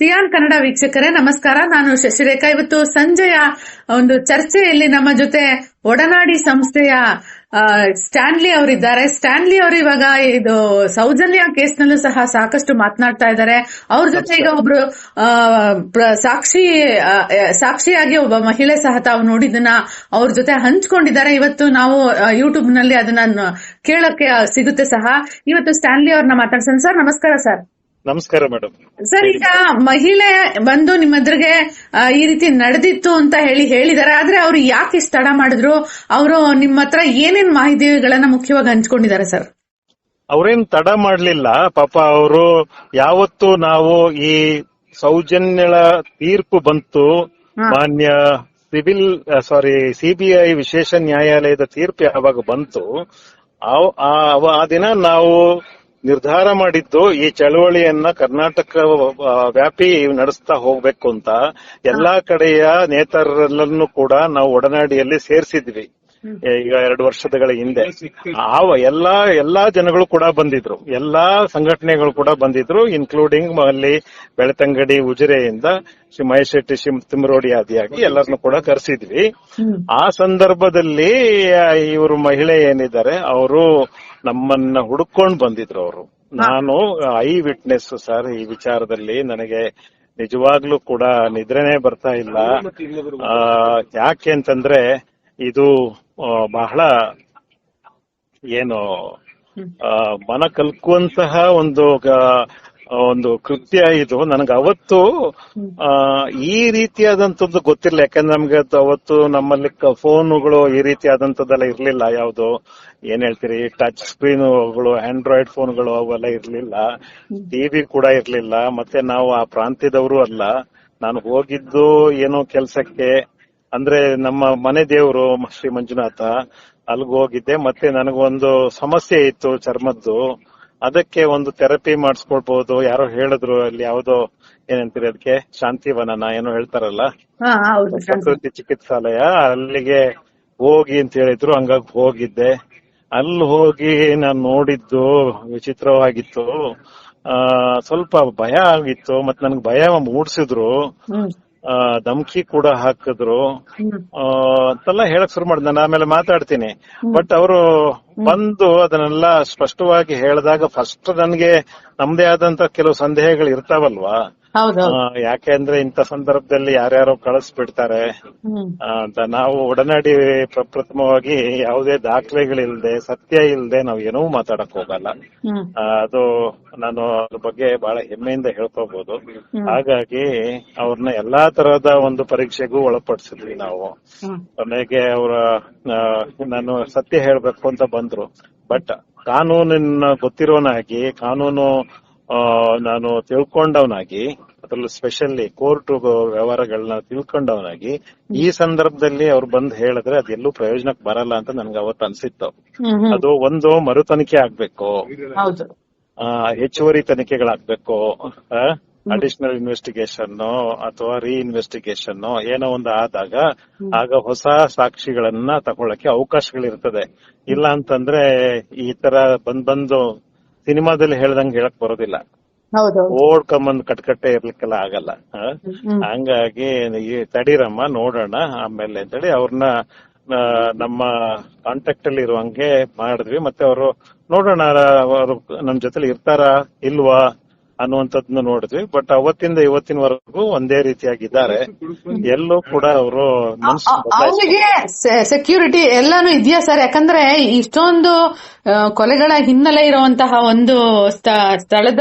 Xi'an Kannada ವೀಕ್ಷಕರೇ, ನಮಸ್ಕಾರ. ನಾನು ಶಶಿರೇಖಾ. ಇವತ್ತು ಸಂಜೆಯ ಒಂದು ಚರ್ಚೆಯಲ್ಲಿ ನಮ್ಮ ಜೊತೆ ಒಡನಾಡಿ ಸಂಸ್ಥೆಯ ಸ್ಟ್ಯಾನ್ಲಿ ಅವರಿದ್ದಾರೆ. ಸ್ಟ್ಯಾನ್ಲಿ ಅವರು ಇವಾಗ ಇದು ಸೌಜನ್ಯ ಕೇಸ್ನಲ್ಲೂ ಸಹ ಸಾಕಷ್ಟು ಮಾತನಾಡ್ತಾ ಇದ್ದಾರೆ. ಅವ್ರ ಜೊತೆ ಈಗ ಒಬ್ರು ಸಾಕ್ಷಿ ಸಾಕ್ಷಿಯಾಗಿ ಒಬ್ಬ ಮಹಿಳೆ ಸಹ ತಾವು ನೋಡಿದನ್ನ ಅವ್ರ ಜೊತೆ ಹಂಚ್ಕೊಂಡಿದ್ದಾರೆ. ಇವತ್ತು ನಾವು ಯೂಟ್ಯೂಬ್ನಲ್ಲಿ ಅದನ್ನ ಕೇಳಕ್ಕೆ ಸಿಗುತ್ತೆ ಸಹ. ಇವತ್ತು ಸ್ಟ್ಯಾನ್ಲಿ ಅವ್ರನ್ನ ಮಾತಾಡ್ಸೋಣ. ಸರ್, ನಮಸ್ಕಾರ ಸರ್. ನಮಸ್ಕಾರ ಮೇಡಮ್. ಸರ್ ಈಗ ಮಹಿಳೆ ಬಂದು ನಿಮ್ಮ ಎದುರಿಗೆ ಈ ರೀತಿ ನಡೆದಿತ್ತು ಅಂತ ಹೇಳಿ ಹೇಳಿದಾರೆ. ಆದ್ರೆ ಅವ್ರು ಯಾಕೆ ಇಷ್ಟ ತಡ ಮಾಡಿದ್ರು? ಅವರು ನಿಮ್ಮ ಹತ್ರ ಏನೇನ್ ಮಾಹಿತಿಗಳನ್ನ ಮುಖ್ಯವಾಗಿ ಹಂಚ್ಕೊಂಡಿದ್ದಾರೆ ಸರ್? ಅವ್ರೇನ್ ತಡ ಮಾಡ್ಲಿಲ್ಲ. ಪಾಪ ಅವರು ಯಾವತ್ತು ನಾವು ಈ ಸೌಜನ್ಯಳ ತೀರ್ಪು ಬಂತು. ಮಾನ್ಯ ಸಿವಿಲ್ ಸಾರಿ ಸಿಬಿಐ ವಿಶೇಷ ನ್ಯಾಯಾಲಯದ ತೀರ್ಪು ಯಾವಾಗ ಬಂತು ಆ ದಿನ ನಾವು ನಿರ್ಧಾರ ಮಾಡಿದ್ದು ಈ ಚಳವಳಿಯನ್ನ ಕರ್ನಾಟಕ ವ್ಯಾಪಿ ನಡೆಸ್ತಾ ಹೋಗ್ಬೇಕು ಅಂತ ಎಲ್ಲಾ ಕಡೆಯ ನೇತಾರರಲ್ಲೂ ಕೂಡ ನಾವು ಒಡನಾಡಿಯಲ್ಲಿ ಸೇರಿಸಿದ್ವಿ. ಈಗ ಎರಡು ವರ್ಷಗಳ ಹಿಂದೆ. ಆವ ಎಲ್ಲಾ ಎಲ್ಲಾ ಜನಗಳು ಕೂಡ ಬಂದಿದ್ರು. ಎಲ್ಲಾ ಸಂಘಟನೆಗಳು ಕೂಡ ಬಂದಿದ್ರು ಇನ್ಕ್ಲೂಡಿಂಗ್ ಅಲ್ಲಿ ಬೆಳತಂಗಡಿ ಉಜಿರೆಯಿಂದ ಶ್ರೀ ಮಹೇಶ್ ಶೆಟ್ಟಿ ಶ್ರೀ ತಿಮ್ಮರೋಡಿ ಆದಿಯಾಗಿ ಎಲ್ಲರನ್ನು ಕೂಡ ಕರೆಸಿದ್ವಿ. ಆ ಸಂದರ್ಭದಲ್ಲಿ ಇವರು ಮಹಿಳೆ ಏನಿದ್ದಾರೆ ಅವರು ನಮ್ಮನ್ನ ಹುಡುಕೊಂಡು ಬಂದಿದ್ರು ಅವರು. ನಾನು ಐ ವಿಟ್ನೆಸ್ ಸರ್ ಈ ವಿಚಾರದಲ್ಲಿ ನನಗೆ ನಿಜವಾಗ್ಲೂ ಕೂಡ ನಿದ್ರೆನೆ ಬರ್ತಾ ಇಲ್ಲ. ಯಾಕೆ ಅಂತಂದ್ರೆ ಇದು ಬಹಳ ಏನು ಮನ ಕಲ್ಕುವಂತಹ ಒಂದು ಒಂದು ಕೃತ್ಯ ಇದು. ನನಗೆ ಅವತ್ತು ಈ ರೀತಿಯಾದಂತದ್ದು ಗೊತ್ತಿರಲಿಲ್ಲ. ಯಾಕಂದ್ರೆ ನಮ್ಗೆ ಅವತ್ತು ನಮ್ಮಲ್ಲಿ ಫೋನುಗಳು ಈ ರೀತಿಯಾದಂತದ್ದೆಲ್ಲ ಇರ್ಲಿಲ್ಲ. ಯಾವ್ದು, ಏನ್ ಹೇಳ್ತೀರಿ, ಟಚ್ ಸ್ಕ್ರೀನ್ಗಳು, ಆಂಡ್ರಾಯ್ಡ್ ಫೋನ್ಗಳು ಅವೆಲ್ಲ ಇರ್ಲಿಲ್ಲ. ಟಿವಿ ಕೂಡ ಇರ್ಲಿಲ್ಲ. ಮತ್ತೆ ನಾವು ಆ ಪ್ರಾಂತ್ಯದವರು ಅಲ್ಲ. ನಾನು ಹೋಗಿದ್ದು, ಏನೋ ಕೆಲ್ಸಕ್ಕೆ ಅಂದ್ರೆ ನಮ್ಮ ಮನೆ ದೇವರು ಶ್ರೀ ಮಂಜುನಾಥ ಅಲ್ಗ್ ಹೋಗಿದ್ದೆ. ಮತ್ತೆ ನನಗೊಂದು ಸಮಸ್ಯೆ ಇತ್ತು ಚರ್ಮದ್ದು. ಅದಕ್ಕೆ ಒಂದು ಥೆರಪಿ ಮಾಡಿಸ್ಕೊಳ್ಬಹುದು ಯಾರೋ ಹೇಳಿದ್ರು ಅಲ್ಲಿ ಯಾವ್ದೋ ಏನಂತೀರಿ ಅದಕ್ಕೆ ಶಾಂತಿವನನ ಏನೋ ಹೇಳ್ತಾರಲ್ಲ? ಪ್ರಕೃತಿ ಚಿಕಿತ್ಸಾಲಯ. ಅಲ್ಲಿಗೆ ಹೋಗಿ ಅಂತ ಹೇಳಿದ್ರು. ಹಂಗಾಗಿ ಹೋಗಿದ್ದೆ. ಅಲ್ಲಿ ಹೋಗಿ ನಾನು ನೋಡಿದ್ದು ವಿಚಿತ್ರವಾಗಿತ್ತು. ಸ್ವಲ್ಪ ಭಯ ಆಗಿತ್ತು. ಮತ್ತೆ ನನ್ಗೆ ಭಯ ಮೂಡ್ಸಿದ್ರು. ಧಮ್ಕಿ ಕೂಡ ಹಾಕಿದ್ರು. ಅಂತೆಲ್ಲ ಹೇಳಕ್ ಶುರು ಮಾಡಿದ್ ನಾನು ಆಮೇಲೆ ಮಾತಾಡ್ತೀನಿ. ಬಟ್ ಅವರು ಬಂದು ಅದನ್ನೆಲ್ಲ ಸ್ಪಷ್ಟವಾಗಿ ಹೇಳಿದಾಗ ಫಸ್ಟ್ ನನ್ಗೆ ನಮ್ದೇ ಆದಂತ ಕೆಲವು ಸಂದೇಹಗಳು ಇರ್ತಾವಲ್ವಾ? ಯಾಕೆ ಅಂದ್ರೆ ಇಂಥ ಸಂದರ್ಭದಲ್ಲಿ ಯಾರ್ಯಾರೋ ಕಳಿಸ್ಬಿಡ್ತಾರೆ. ಅಂತ ನಾವು ಒಡನಾಡಿ ಪ್ರಪ್ರಥಮವಾಗಿ ಯಾವುದೇ ದಾಖಲೆಗಳಿಲ್ದೆ ಸತ್ಯ ಇಲ್ದೆ ನಾವು ಏನೂ ಮಾತಾಡಕ್ ಹೋಗಲ್ಲ. ಅದು ನಾನು ಅದ್ರ ಬಗ್ಗೆ ಬಹಳ ಹೆಮ್ಮೆಯಿಂದ ಹೇಳ್ಕೋಬಹುದು ಹಾಗಾಗಿ ಅವ್ರನ್ನ ಎಲ್ಲಾ ತರಹದ ಒಂದು ಪರೀಕ್ಷೆಗೂ ಒಳಪಡಿಸಿದ್ವಿ ನಾವು. ಕೊನೆಗೆ ಅವರ ನಾನು ಸತ್ಯ ಹೇಳ್ಬೇಕು ಅಂತ ಬಂದ್ರು. ಬಟ್ ಕಾನೂನಿನ ಗೊತ್ತಿರೋನಾಗಿ ಕಾನೂನು ನಾನು ತಿಳ್ಕೊಂಡವನಾಗಿ ಅದರಲ್ಲೂ ಸ್ಪೆಷಲಿ ಕೋರ್ಟ್ ವ್ಯವಹಾರಗಳನ್ನ ತಿಳ್ಕೊಂಡವನಾಗಿ ಈ ಸಂದರ್ಭದಲ್ಲಿ ಅವ್ರು ಬಂದ್ ಹೇಳಿದ್ರೆ ಅದೆಲ್ಲೂ ಪ್ರಯೋಜನಕ್ಕೆ ಬರಲ್ಲ ಅಂತ ನನ್ಗೆ ಅವತ್ತು ಅನ್ಸಿತ್ತು. ಅದು ಒಂದು ಮರು ತನಿಖೆ ಆಗ್ಬೇಕು ಹೆಚ್ಚುವರಿ ತನಿಖೆಗಳಾಗ್ಬೇಕು. ಅಡಿಷನಲ್ ಇನ್ವೆಸ್ಟಿಗೇಷನ್ ಅಥವಾ ರೀ ಇನ್ವೆಸ್ಟಿಗೇಷನ್ ಏನೋ ಒಂದು ಆದಾಗ ಆಗ ಹೊಸ ಸಾಕ್ಷಿಗಳನ್ನ ತಗೊಳಕ್ಕೆ ಅವಕಾಶಗಳಿರ್ತದೆ. ಇಲ್ಲ ಅಂತಂದ್ರೆ ಈ ತರ ಬಂದ್ ಬಂದು ಸಿನಿಮಾದಲ್ಲಿ ಹೇಳ್ದಂಗ್ ಹೇಳಕ್ ಬರೋದಿಲ್ಲ. ಓಡ್ಕೊಂಬಂದ್ ಕಟ್ಕಟ್ಟೆ ಇರ್ಲಿಕ್ಕೆಲ್ಲ ಆಗಲ್ಲ? ಹಂಗಾಗಿ ತಡೀರಮ್ಮ ನೋಡೋಣ ಆಮೇಲೆ ಅಂತೇಳಿ ಅವ್ರನ್ನ ನಮ್ಮ ಕಾಂಟ್ಯಾಕ್ಟ್ ಅಲ್ಲಿ ಇರುವಂಗೆ ಮಾಡಿದ್ವಿ. ಮತ್ತೆ ಅವರು ನೋಡೋಣ ಅವರು ನಮ್ ಜೊತೆಲಿ ಇರ್ತಾರ ಇಲ್ವಾ? ಅನ್ನುವಂಥದ್ನ ನೋಡಿದ್ವಿ. ಬಟ್ ಅವತ್ತಿಂದ ಇವತ್ತಿನವರೆಗೂ ಒಂದೇ ರೀತಿಯಾಗಿದ್ದಾರೆ. ಎಲ್ಲೂ ಕೂಡ ಅವರು ಅವರಿಗೆ ಸೆಕ್ಯೂರಿಟಿ ಎಲ್ಲಾನು ಇದೆಯಾ ಸರ್ ಯಾಕಂದ್ರೆ ಇಷ್ಟೊಂದು ಕೊಲೆಗಳ ಹಿನ್ನೆಲೆ ಇರುವಂತಹ ಒಂದು ಸ್ಥ- ಸ್ಥಳದ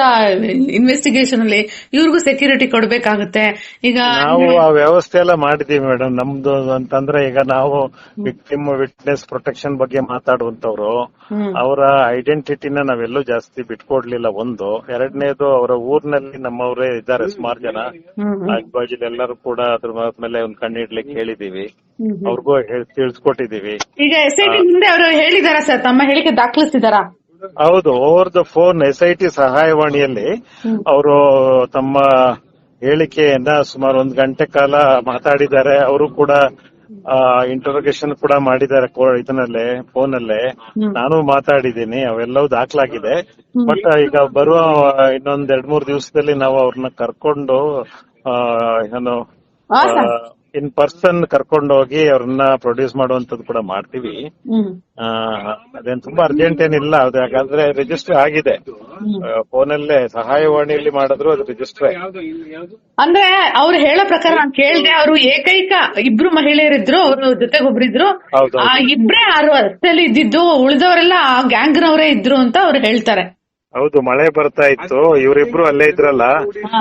ಇನ್ವೆಸ್ಟಿಗೇಷನ್ ಅಲ್ಲಿ ಇವ್ರಿಗೂ ಸೆಕ್ಯೂರಿಟಿ ಕೊಡಬೇಕಾಗುತ್ತೆ. ಈಗ ನಾವು ಆ ವ್ಯವಸ್ಥೆ ಎಲ್ಲ ಮಾಡಿದೀವಿ ಮೇಡಮ್ ನಮ್ದು ಅಂತಂದ್ರೆ ಈಗ ನಾವು ವಿಕ್ಟಿಮ್ ವಿಟ್ನೆಸ್ ಪ್ರೊಟೆಕ್ಷನ್ ಬಗ್ಗೆ ಮಾತಾಡುವಂತವ್ರು. ಅವರ ಐಡೆಂಟಿಟಿನ ನಾವೆಲ್ಲೂ ಜಾಸ್ತಿ ಬಿಟ್ಕೊಡ್ಲಿಲ್ಲ. ಒಂದು. ಎರಡನೇದು ಅವರ ಊರ್ನಲ್ಲಿ ನಮ್ಮವರೇ ಇದ್ದಾರೆ ಸುಮಾರು ಜನ. ಆಜುಬಾಜು ಎಲ್ಲರೂ ಕೂಡ ಅದ್ರ ಮೇಲೆ ಒಂದ್ ಕಣ್ಣಿಡ್ಲಿಕ್ಕೆ ಹೇಳಿದೀವಿ. ಅವ್ರಿಗೂ ಹೇಳ್- ತಿಳಿಸ್ಕೊಟ್ಟಿದೀವಿ. ಈಗ ಎಸ್ ಐ ಟಿ ಮುಂದೆ ಅವರು ಹೇಳಿದಾರ ಸರ್? ತಮ್ಮ ಹೇಳಿಕೆ ಹೌದು over the phone S I T ಸಹಾಯವಾಣಿಯಲ್ಲಿ ಅವರು ತಮ್ಮ ಹೇಳಿಕೆಯನ್ನ ಸುಮಾರು ಒಂದ್ ಗಂಟೆ ಕಾಲ ಮಾತಾಡಿದ್ದಾರೆ. ಅವರು ಕೂಡ ಇಂಟರೋಗೇಷನ್ ಕೂಡ ಮಾಡಿದ್ದಾರೆ ಇದನ್ನಲ್ಲೇ ಫೋನ್ ಅಲ್ಲೇ ನಾನು ಮಾತಾಡಿದ್ದೀನಿ ಅವೆಲ್ಲವೂ ದಾಖಲಾಗಿದೆ. ಬಟ್ ಈಗ ಬರುವ ಇನ್ನೊಂದ್ ಎರಡ್ ಮೂರ್ ದಿವಸದಲ್ಲಿ ನಾವು ಅವ್ರನ್ನ ಕರ್ಕೊಂಡು ಆ, ಏನು ಇನ್ ಪರ್ಸನ್ ಕರ್ಕೊಂಡು ಹೋಗಿ ಅವ್ರನ್ನ ಪ್ರೊಡ್ಯೂಸ್ ಮಾಡುವಂತದ್ದು ಕೂಡ ಮಾಡ್ತೀವಿ. ಅದೇನ್ ತುಂಬಾ ಅರ್ಜೆಂಟ್ ಏನಿಲ್ಲ ಅದು ಯಾಕಂದ್ರೆ ರಿಜಿಸ್ಟರ್ ಆಗಿದೆ. ಫೋನಲ್ಲೇ ಸಹಾಯವಾಣಿಯಲ್ಲಿ ಮಾಡಿದ್ರು ಅದು ರಿಜಿಸ್ಟರ್ ಅಂದ್ರೆ ಅವ್ರು ಹೇಳೋ ಪ್ರಕಾರ ನಾನು ಕೇಳ್ದೆ ಅವರು ಏಕೈಕ ಇಬ್ರು ಮಹಿಳೆಯರಿದ್ರು ಅವ್ರ ಜೊತೆಗೆ ಒಬ್ರಿದ್ರು ಹೌದು. ಆ ಇಬ್ರೇ ಆರು ಅಷ್ಟೇ ಇದ್ದಿದ್ದು ಉಳಿದವರೆಲ್ಲ ಆ ಗ್ಯಾಂಗ್ನವರೇ ಇದ್ರು ಅಂತ ಅವ್ರು ಹೇಳ್ತಾರೆ. ಹೌದು ಮಳೆ ಬರ್ತಾ ಇತ್ತು. ಇವರಿಬ್ರು ಅಲ್ಲೇ ಇದ್ರಲ್ಲ.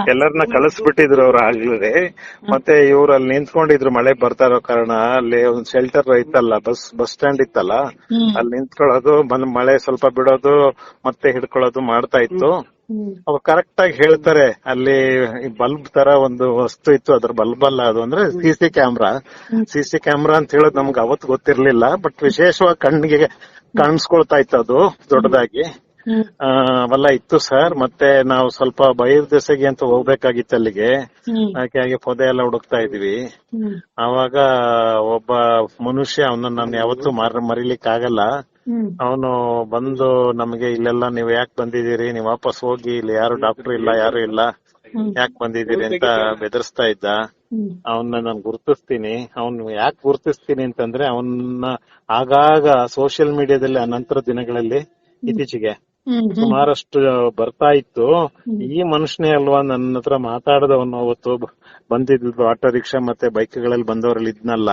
ಎಲ್ಲರನ್ನ ಕಳಿಸ್ಬಿಟ್ಟಿದ್ರು ಅವ್ರು ಆಗ್ಲೇ. ಮತ್ತೆ ಇವ್ರು ಅಲ್ಲಿ ನಿಂತ್ಕೊಂಡಿದ್ರು ಮಳೆ ಬರ್ತಾ ಇರೋ ಕಾರಣ. ಅಲ್ಲಿ ಒಂದ್ ಶೆಲ್ಟರ್ ಇತ್ತಲ್ಲ ಬಸ್ ಬಸ್ ಸ್ಟ್ಯಾಂಡ್ ಇತ್ತಲ್ಲ. ಅಲ್ಲಿ ನಿಂತ್ಕೊಳ್ಳೋದು ಬಂದ್ ಮಳೆ ಸ್ವಲ್ಪ ಬಿಡೋದು ಮತ್ತೆ ಹಿಡ್ಕೊಳ್ಳೋದು ಮಾಡ್ತಾ ಇತ್ತು. ಅವ್ರು ಕರೆಕ್ಟ್ ಆಗಿ ಹೇಳ್ತಾರೆ ಅಲ್ಲಿ ಬಲ್ಬ್ ತರ ಒಂದು ವಸ್ತು ಇತ್ತು ಅದ್ರ ಬಲ್ಬ್ ಅಲ್ಲ ಅದು ಅಂದ್ರೆ C C camera C C camera ಅಂತ ಹೇಳೋದು ನಮ್ಗೆ ಅವತ್ತು ಗೊತ್ತಿರ್ಲಿಲ್ಲ ಬಟ್ ವಿಶೇಷವಾಗಿ ಕಣ್ಣಿಗೆ ಕಾಣಿಸ್ಕೊಳ್ತಾ ಇತ್ತು ಅದು ದೊಡ್ಡದಾಗಿ. ಅವೆಲ್ಲ ಇತ್ತು ಸರ್ ಮತ್ತೆ ನಾವು ಸ್ವಲ್ಪ ಬೈರ್ ದೆಸೆಗೆ ಅಂತ ಹೋಗ್ಬೇಕಾಗಿತ್ತು ಅಲ್ಲಿಗೆ. ಹಾಗಾಗಿ ಪೊದೆ ಎಲ್ಲ ಹುಡುಕ್ತಾ ಇದ್ವಿ. ಅವಾಗ ಒಬ್ಬ ಮನುಷ್ಯ ಅವನ ನಾನು ಯಾವತ್ತೂ ಮಾರ ಮರಿಲಿಕ್ಕೆ ಆಗಲ್ಲ ಅವನು ಬಂದು ನಮಗೆ ಇಲ್ಲೆಲ್ಲ ನೀವು ಯಾಕೆ ಬಂದಿದ್ದೀರಿ? ನೀವು ವಾಪಸ್ ಹೋಗಿ ಇಲ್ಲಿ ಯಾರು ಡಾಕ್ಟರ್ ಇಲ್ಲ ಯಾರು ಇಲ್ಲ. ಯಾಕೆ ಬಂದಿದ್ದೀರಿ ಅಂತ ಬೆದರ್ಸ್ತಾ ಇದ್ದ. ಅವನ್ನ ನಾನು ಗುರುತಿಸ್ತೀನಿ. ಅವನು ಯಾಕೆ ಗುರುತಿಸ್ತೀನಿ ಅಂತಂದ್ರೆ ಅವನ್ನ ಆಗಾಗ ಸೋಷಿಯಲ್ ಮೀಡಿಯಾದಲ್ಲಿ ಅನಂತರ ನಂತರ ದಿನಗಳಲ್ಲಿ ಇತ್ತೀಚೆಗೆ ಸುಮಾರಷ್ಟು ಬರ್ತಾ ಇತ್ತು. ಈ ಮನುಷ್ಯನೇ ಅಲ್ವಾ ನನ್ನ ಹತ್ರ ಮಾತಾಡದವನು ಅವತ್ತು ಬಂದಿದ್ದು ಆಟೋ ರಿಕ್ಷಾ ಮತ್ತೆ ಬೈಕ್ಗಳಲ್ಲಿ ಬಂದವರಲ್ಲಿ ಇದ್ನಲ್ಲ.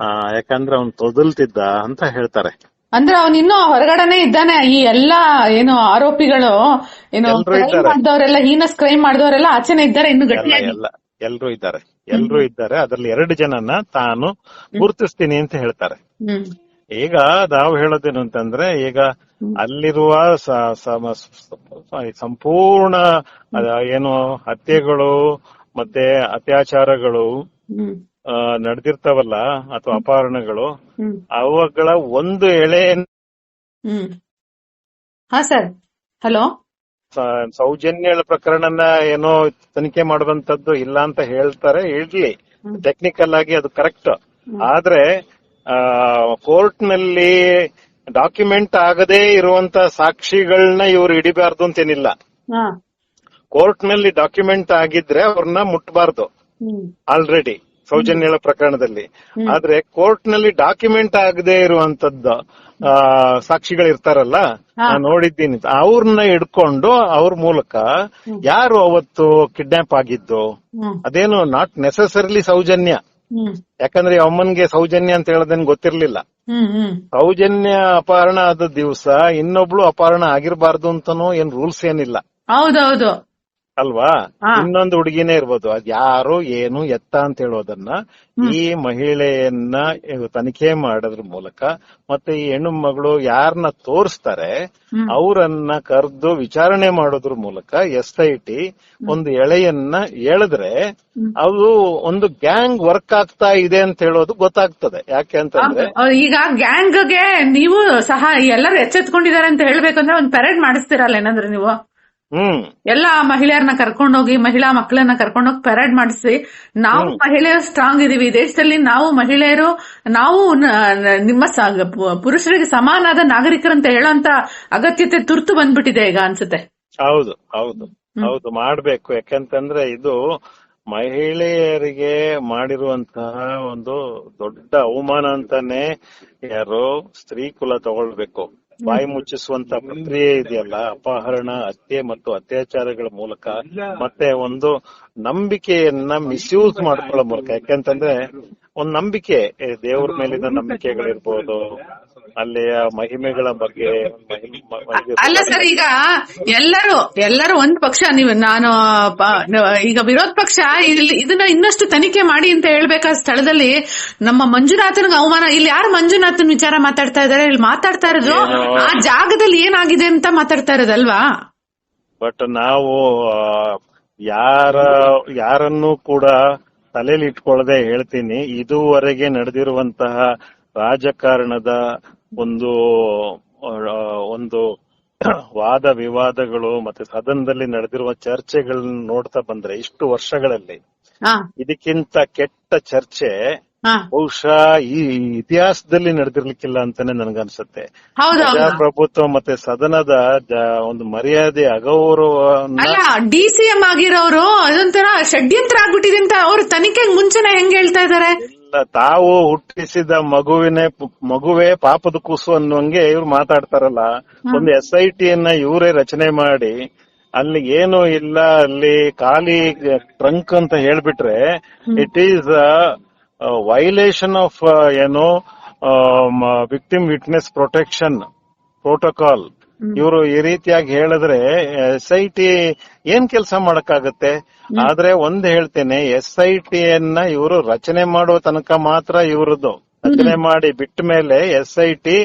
ಆ, ಯಾಕಂದ್ರೆ ಅವ್ನು ತೊದಲ್ತಿದ್ದ ಅಂತ ಹೇಳ್ತಾರೆ. ಅಂದ್ರೆ ಅವನ್ ಇನ್ನೂ ಹೊರಗಡೆನೆ ಇದ್ದಾನೆ. ಈ ಎಲ್ಲಾ ಏನು ಆರೋಪಿಗಳು ಏನು. ಮಾಡಿದವರೆಲ್ಲ ಹೀನಸ್ ಕ್ರೈಮ್ ಮಾಡಿದವರೆಲ್ಲ ಆಚೆನೆ ಇದ್ದಾರೆ ಇನ್ನು ಗಟ್ಟಿಯಾಗಿ. ಎಲ್ರು ಇದ್ದಾರೆ. ಎಲ್ರು ಇದ್ದಾರೆ. ಅದ್ರಲ್ಲಿ ಎರಡು ಜನನ ತಾನು ಗುರುತಿಸ್ತೀನಿ ಅಂತ ಹೇಳ್ತಾರೆ. ಈಗ ನಾವು ಹೇಳೋದೇನು ಅಂತಂದ್ರೆ ಈಗ ಅಲ್ಲಿರುವ ಸಂಪೂರ್ಣ ಏನು ಹತ್ಯೆಗಳು ಮತ್ತೆ ಅತ್ಯಾಚಾರಗಳು ನಡೆದಿರ್ತಾವಲ್ಲ ಅಥವಾ ಅಪಹರಣಗಳು ಅವುಗಳ ಒಂದು ಎಳೆ ಸರ್. ಹಲೋ? ಸೌಜನ್ಯ ಪ್ರಕರಣ ಪ್ರಕರಣನ ಏನೋ ತನಿಖೆ ಮಾಡುವಂತದ್ದು ಇಲ್ಲ ಅಂತ ಹೇಳ್ತಾರೆ ಇರ್ಲಿ ಟೆಕ್ನಿಕಲ್ ಆಗಿ ಅದು ಕರೆಕ್ಟ್ ಆದ್ರೆ ಕೋರ್ಟ್ನಲ್ಲಿ ಡಾಕ್ಯುಮೆಂಟ್ ಆಗದೇ ಇರುವಂತ ಸಾಕ್ಷಿಗಳನ್ನ ಇವ್ರು ಹಿಡಿಬಾರ್ದು ಅಂತೇನಿಲ್ಲ. ಕೋರ್ಟ್ನಲ್ಲಿ ಡಾಕ್ಯುಮೆಂಟ್ ಆಗಿದ್ರೆ ಅವ್ರನ್ನ ಮುಟ್ಬಾರ್ದು. ಆಲ್ರೆಡಿ ಸೌಜನ್ಯಗಳ ಪ್ರಕರಣದಲ್ಲಿ. ಆದ್ರೆ ಕೋರ್ಟ್ನಲ್ಲಿ ಡಾಕ್ಯುಮೆಂಟ್ ಆಗದೆ ಇರುವಂತದ್ದು ಸಾಕ್ಷಿಗಳು ಸಾಕ್ಷಿಗಳಿರ್ತಾರಲ್ಲ ನಾನ್ ನೋಡಿದ್ದೀನಿ. ಅವ್ರನ್ನ ಹಿಡ್ಕೊಂಡು ಅವ್ರ ಮೂಲಕ ಯಾರು ಅವತ್ತು ಕಿಡ್ನಾಪ್ ಆಗಿದ್ದು? ಅದೇನು ನಾಟ್ ನೆಸೆಸರಿಲಿ ಸೌಜನ್ಯ. ಯಾಕಂದ್ರೆ ಅಮ್ಮನ್ಗೆ ಸೌಜನ್ಯ ಅಂತ ಹೇಳೋದೇನ್ ಗೊತ್ತಿರ್ಲಿಲ್ಲ. ಸೌಜನ್ಯ ಅಪಹರಣ ಆದ ದಿವಸ ಇನ್ನೊಬ್ಳು ಅಪಹರಣ ಆಗಿರಬಾರ್ದು ಅಂತನೂ ಏನ್ ರೂಲ್ಸ್ ಏನಿಲ್ಲ. ಹೌದೌದು. ಅಲ್ವಾ. ಇನ್ನೊಂದು ಹುಡುಗಿನೇ ಇರ್ಬೋದು. ಅದ್ ಯಾರು ಏನು ಎತ್ತ ಅಂತ ಹೇಳೋದನ್ನ ಈ ಮಹಿಳೆಯನ್ನ ತನಿಖೆ ಮಾಡೋದ್ರ ಮೂಲಕ ಮತ್ತೆ ಈ ಹೆಣ್ಣು ಮಗಳು ಯಾರನ್ನ ತೋರಿಸ್ತಾರೆ ಅವರನ್ನ ಕರೆದು ವಿಚಾರಣೆ ಮಾಡೋದ್ರ ಮೂಲಕ ಎಸ್ ಐ ಟಿ ಒಂದು ಎಳೆಯನ್ನ ಎಳೆದ್ರೆ ಅದು ಒಂದು ಗ್ಯಾಂಗ್ ವರ್ಕ್ ಆಗ್ತಾ ಇದೆ ಅಂತ ಹೇಳೋದು ಗೊತ್ತಾಗ್ತದೆ. ಯಾಕೆ ಅಂತಂದ್ರೆ ಈಗ ಗ್ಯಾಂಗ್ಗೆ ನೀವು ಸಹ ಎಲ್ಲರೂ ಎಚ್ಚೆತ್ಕೊಂಡಿದ್ದಾರೆ ಅಂತ ಹೇಳ್ಬೇಕಂದ್ರೆ ಒಂದು ಪೆರೇಡ್ ಮಾಡಿಸ್ತೀರಲ್ಲ ಏನಂದ್ರೆ ನೀವು? ಹ್ಮ್. ಎಲ್ಲಾ ಮಹಿಳೆಯರನ್ನ ಕರ್ಕೊಂಡೋಗಿ ಮಹಿಳಾ ಮಕ್ಕಳನ್ನ ಕರ್ಕೊಂಡೋಗಿ ಪೆರೇಡ್ ಮಾಡಿಸಿ ನಾವು ಮಹಿಳೆಯರು ಸ್ಟ್ರಾಂಗ್ ಇದೀವಿ. ದೇಶದಲ್ಲಿ ನಾವು ಮಹಿಳೆಯರು ನಾವು ನಿಮ್ಮ ಪುರುಷರಿಗೆ ಸಮಾನಾದ ನಾಗರಿಕರಂತ ಹೇಳೋಂತ ಅಗತ್ಯತೆ ತುರ್ತು ಬಂದ್ಬಿಟ್ಟಿದೆ ಈಗ ಅನ್ಸುತ್ತೆ. ಹೌದು ಹೌದು ಹೌದು ಮಾಡ್ಬೇಕು. ಯಾಕಂತಂದ್ರೆ ಇದು ಮಹಿಳೆಯರಿಗೆ ಮಾಡಿರುವಂತಹ ಒಂದು ದೊಡ್ಡ ಅವಮಾನ ಅಂತಾನೆ ಯಾರು ಸ್ತ್ರೀ ಕುಲ ತಗೊಳ್ಬೇಕು. ಬಾಯಿ ಮುಚ್ಚಿಸುವಂತ ಪ್ರಕ್ರಿಯೆ ಇದೆಯಲ್ಲ? ಅಪಹರಣ, ಹತ್ಯೆ ಮತ್ತು ಅತ್ಯಾಚಾರಗಳ ಮೂಲಕ ಮತ್ತೆ ಒಂದು ನಂಬಿಕೆಯನ್ನ ಮಿಸ್ಯೂಸ್ ಮಾಡ್ಕೊಳ್ಳೋ ಮೂಲಕ. ಯಾಕಂತಂದ್ರೆ, ಒಂದ್ ನಂಬಿಕೆ, ದೇವ್ರ ಮೇಲಿನ ನಂಬಿಕೆಗಳಿರ್ಬೋದು ಅಲ್ಲಿಯ ಮಹಿಮೆಗಳ ಬಗ್ಗೆ ಅಲ್ಲ ಸರ್ ಈಗ ಎಲ್ಲರೂ ಎಲ್ಲರೂ ಒಂದ್ ಪಕ್ಷ ನೀವು ನಾನು ಈಗ ವಿರೋಧ ಪಕ್ಷ ಇದನ್ನ ಇನ್ನಷ್ಟು ತನಿಖೆ ಮಾಡಿ ಅಂತ ಹೇಳ್ಬೇಕಾದ ಸ್ಥಳದಲ್ಲಿ ನಮ್ಮ ಮಂಜುನಾಥನ್ ಅವಮಾನ. ಇಲ್ಲಿ ಯಾರು ಮಂಜುನಾಥನ್ ವಿಚಾರ ಮಾತಾಡ್ತಾ ಇದಾರೆ? ಇಲ್ಲಿ ಮಾತಾಡ್ತಾ ಇರೋದು ಆ ಜಾಗದಲ್ಲಿ ಏನಾಗಿದೆ ಅಂತ ಮಾತಾಡ್ತಾ ಇರೋದಲ್ವಾ? ಬಟ್ ನಾವು ಯಾರ ಯಾರನ್ನು ಕೂಡ ತಲೆಯಲ್ಲಿ ಇಟ್ಕೊಳ್ಳದೆ ಹೇಳ್ತೀನಿ. ಇದುವರೆಗೆ ನಡೆದಿರುವಂತಹ ರಾಜಕಾರಣದ ಒಂದು ಒಂದು ವಾದ ವಿವಾದಗಳು ಮತ್ತೆ ಸದನದಲ್ಲಿ ನಡೆದಿರುವ ಚರ್ಚೆಗಳನ್ನ ನೋಡ್ತಾ ಬಂದ್ರೆ ಇಷ್ಟು ವರ್ಷಗಳಲ್ಲಿ ಇದಕ್ಕಿಂತ ಕೆಟ್ಟ ಚರ್ಚೆ ಬಹುಶಃ ಈ ಇತಿಹಾಸದಲ್ಲಿ ನಡೆದಿರ್ಲಿಕ್ಕಿಲ್ಲ ಅಂತಾನೆ ನನ್ಗನ್ಸುತ್ತೆ. ಪ್ರಭುತ್ವ ಪ್ರಜಾಪ್ರಭುತ್ವ ಮತ್ತೆ ಸದನದ ಒಂದು ಮರ್ಯಾದೆ ಅಗೌರವ ಡಿ ಸಿ ಎಂ ಆಗಿರೋರು ಅದೊಂಥರ ಷಡ್ಯಂತ್ರ ಆಗ್ಬಿಟ್ಟಿದೆ ಅಂತ ಅವ್ರು ತನಿಖೆಗೆ ಮುಂಚೆನೆ ಹೆಂಗ್ ಹೇಳ್ತಾ ಇದಾರೆ? ತಾವು ಹುಟ್ಟಿಸಿದ ಮಗುವಿನ ಮಗುವೇ ಪಾಪದ ಕೂಸು ಅನ್ನುವಂಗೆ ಇವ್ರು ಮಾತಾಡ್ತಾರಲ್ಲ. ಒಂದು ಎಸ್ ಐ ಟಿಯನ್ನ ಇವರೇ ರಚನೆ ಮಾಡಿ ಅಲ್ಲಿ ಏನು ಇಲ್ಲ ಅಲ್ಲಿ ಖಾಲಿ ಟ್ರಂಕ್ ಅಂತ ಹೇಳ್ಬಿಟ್ರೆ ಇಟ್ ಈಸ್ ವೈಲೇಷನ್ ಆಫ್ ಏನು ವಿಕ್ಟಿಮ್ ವಿಟ್ನೆಸ್ ಪ್ರೊಟೆಕ್ಷನ್ ಪ್ರೋಟೋಕಾಲ್ ಇವರು ಈ ರೀತಿಯಾಗಿ ಹೇಳಿದ್ರೆ ಎಸ್ ಐ ಟಿ ಏನ್ ಕೆಲಸ ಮಾಡಕ್ಕಾಗತ್ತೆ? ಆದ್ರೆ ಒಂದ್ ಹೇಳ್ತೇನೆ ಎಸ್ ಐ ಟಿಯನ್ನ ಇವರು ರಚನೆ ಮಾಡುವ ತನಕ ಮಾತ್ರ ಇವರದ್ದು. ರಚನೆ ಮಾಡಿ ಬಿಟ್ಟ ಮೇಲೆ ಎಸ್ ಐ ಟಿ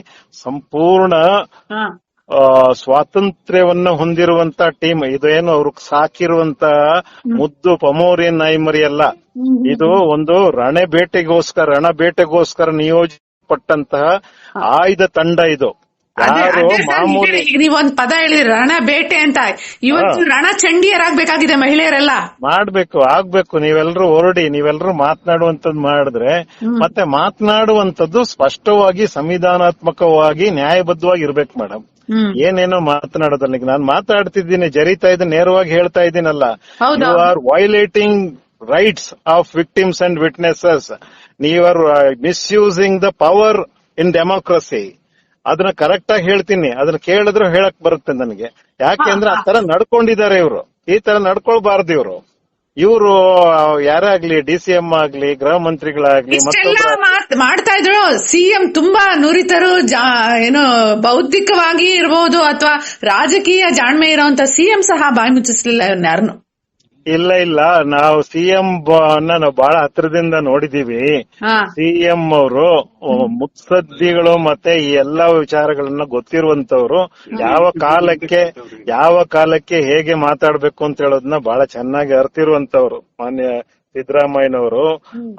ಸಂಪೂರ್ಣ ಸ್ವಾತಂತ್ರ್ಯವನ್ನ ಹೊಂದಿರುವಂತ ಟೀಮ್. ಇದೇನು ಅವ್ರು ಸಾಕಿರುವಂತ ಮುದ್ದು ಪಮೋರಿಯನ್ ನಾಯಿಮರಿ ಅಲ್ಲ ಇದು ಒಂದು ರಣಬೇಟೆಗೋಸ್ಕರ ಬೇಟೆಗೋಸ್ಕರ ರಣ ಬೇಟೆಗೋಸ್ಕರ ನಿಯೋಜಿಸಲ್ಪಟ್ಟಂತಹ ಆಯ್ದ ತಂಡ ಇದು. ನೀವೊಂದ್ ಪದ ಹೇಳಿದ್ರಿ ರಣ ಬೇಟೆ ಅಂತ. ಇವತ್ತು ರಣ ಚಂಡಿಯರಾಗ್ಬೇಕಾಗಿದೆ ಮಹಿಳೆಯರೆಲ್ಲ. ಮಾಡ್ಬೇಕು ಆಗ್ಬೇಕು. ನೀವೆಲ್ಲರೂ ಹೊರಡಿ ನೀವೆಲ್ಲರೂ ಮಾತನಾಡುವಂತದ್ ಮಾಡಿದ್ರೆ ಮತ್ತೆ ಮಾತನಾಡುವಂತದ್ದು ಸ್ಪಷ್ಟವಾಗಿ ಸಂವಿಧಾನಾತ್ಮಕವಾಗಿ ನ್ಯಾಯಬದ್ಧವಾಗಿ ಇರ್ಬೇಕು ಮೇಡಮ್. ಏನೇನೋ ಮಾತನಾಡೋದಲ್ಲ ನಾನು ಮಾತಾಡ್ತಿದ್ದೀನಿ ಜರಿತಾ ಇದ್ದೀನಿ ನೇರವಾಗಿ ಹೇಳ್ತಾ ಇದ್ದೀನಲ್ಲ? You are violating rights of victims and witnesses ನೀವು are misusing the power in democracy ಅದನ್ನ ಕರೆಕ್ಟ್ ಆಗಿ ಹೇಳ್ತೀನಿ. ಅದನ್ನ ಕೇಳಿದ್ರು ಹೇಳಕ್ ಬರುತ್ತೆ ನನಗೆ. ಯಾಕೆಂದ್ರೆ ಆ ತರ ನಡ್ಕೊಂಡಿದ್ದಾರೆ ಇವರು. ಈ ತರ ನಡ್ಕೊಳ್ಬಾರ್ದು ಇವರು. ಇವರು ಯಾರೇ ಆಗ್ಲಿ ಡಿ ಸಿ ಎಂ ಆಗ್ಲಿ ಗೃಹ ಮಂತ್ರಿಗಳಾಗ್ಲಿ ಮಾಡ್ತಾ ಇದ್ರು. ಸಿಎಂ ತುಂಬಾ ನುರಿತರು ಏನು ಬೌದ್ಧಿಕವಾಗಿ ಇರಬಹುದು ಅಥವಾ ರಾಜಕೀಯ ಜಾಣ್ಮೆ ಇರೋಂತ ಸಿಎಂ ಸಹ ಬಾಯಿ ಮುಚ್ಚಿಸ್ಲಿಲ್ಲ ಇವ್ರನ್ನ ಯಾರನ್ನು ಇಲ್ಲ ಇಲ್ಲ. ನಾವು ಸಿಎಂ ನಾವು ಬಹಳ ಹತ್ರದಿಂದ ನೋಡಿದೀವಿ. ಸಿ ಸಿಎಂ ಅವರು ಮುತ್ಸದ್ದಿಗಳು ಮತ್ತೆ ಈ ಎಲ್ಲಾ ವಿಚಾರಗಳನ್ನ ಗೊತ್ತಿರುವಂತವ್ರು ಯಾವ ಕಾಲಕ್ಕೆ ಯಾವ ಕಾಲಕ್ಕೆ ಹೇಗೆ ಮಾತಾಡ್ಬೇಕು ಅಂತ ಹೇಳೋದನ್ನ ಬಹಳ ಚೆನ್ನಾಗಿ ಅರ್ತಿರುವಂತವ್ರು. ಮಾನ್ಯ ಸಿದ್ದರಾಮಯ್ಯನವರು.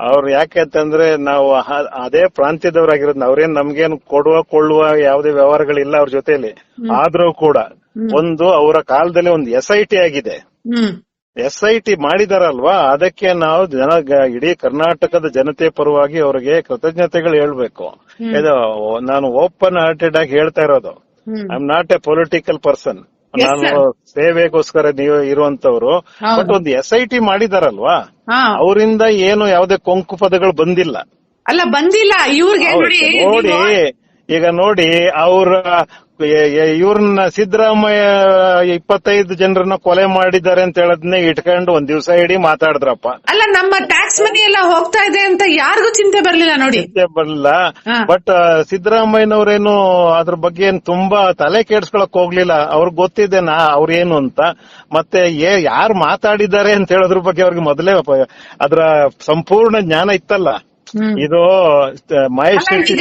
ಅವ್ರು ಯಾಕೆ ಅಂತಂದ್ರೆ ನಾವು ಅದೇ ಪ್ರಾಂತ್ಯದವರಾಗಿರೋದ್ ಅವ್ರೇನ್ ನಮ್ಗೇನ್ ಕೊಡುವ ಕೊಳ್ಳುವ ಯಾವುದೇ ವ್ಯವಹಾರಗಳಿಲ್ಲ ಅವ್ರ ಜೊತೆಯಲ್ಲಿ ಆದ್ರೂ ಕೂಡ ಒಂದು ಅವರ ಕಾಲದಲ್ಲಿ ಒಂದು ಎಸ್ ಐ ಟಿ ಆಗಿದೆ. ಎಸ್ ಐ ಟಿ ಮಾಡಿದಾರಲ್ವಾ? ಅದಕ್ಕೆ ನಾವು ಜನ ಇಡೀ ಕರ್ನಾಟಕದ ಜನತೆ ಪರವಾಗಿ ಅವರಿಗೆ ಕೃತಜ್ಞತೆಗಳು ಹೇಳ್ಬೇಕು. ಇದು ನಾನು ಓಪನ್ ಹಾರ್ಟೆಡ್ ಆಗಿ ಹೇಳ್ತಾ ಇರೋದು. I am not a political person ನಾನು ಸೇವೆಗೋಸ್ಕರ ನೀವು ಇರುವಂತವ್ರು. ಬಟ್ ಒಂದು ಎಸ್ ಐ ಟಿ ಮಾಡಿದಾರಲ್ವಾ? ಅವರಿಂದ ಏನು ಯಾವುದೇ ಕೊಂಕು ಪದಗಳು ಬಂದಿಲ್ಲ. ಅಲ್ಲ ಬಂದಿಲ್ಲ. ಇವ್ರಿಗೆ ನೋಡಿ. ಈಗ ನೋಡಿ ಅವ್ರ ಇವ್ರನ್ನ ಸಿದ್ದರಾಮಯ್ಯ ಇಪ್ಪತ್ತೈದು ಜನರನ್ನ ಕೊಲೆ ಮಾಡಿದ್ದಾರೆ ಅಂತ ಹೇಳದ್ನೆ ಇಟ್ಕೊಂಡು ಒಂದ್ ದಿವಸ ಇಡೀ ಮಾತಾಡಿದ್ರಪ್ಪ. ಅಲ್ಲ ನಮ್ಮ ಟ್ಯಾಕ್ಸ್ ಮನಿ ಎಲ್ಲ ಹೋಗ್ತಾ ಇದೆ ಅಂತ ಯಾರಿಗೂ ಚಿಂತೆ ಬರ್ಲಿಲ್ಲ ನೋಡಿ. ಚಿಂತೆ ಬರಲ್ಲ ಬಟ್ ಸಿದ್ದರಾಮಯ್ಯನವ್ರೇನು ಅದ್ರ ಬಗ್ಗೆ ಏನ್ ತುಂಬಾ ತಲೆ ಕೆಡ್ಸ್ಕೊಳಕ್ ಹೋಗ್ಲಿಲ್ಲ. ಅವ್ರಿಗೆ ಗೊತ್ತಿದೆನಾ ಅವ್ರೇನು ಅಂತ. ಮತ್ತೆ ಯಾರು ಮಾತಾಡಿದ್ದಾರೆ ಅಂತ ಹೇಳೋದ್ರ ಬಗ್ಗೆ ಅವ್ರಿಗೆ ಮೊದಲೇ ಅದ್ರ ಸಂಪೂರ್ಣ ಜ್ಞಾನ ಇತ್ತಲ್ಲ. ಇದು ಮಹೇಶ್ ಶೆಟ್ಟಿ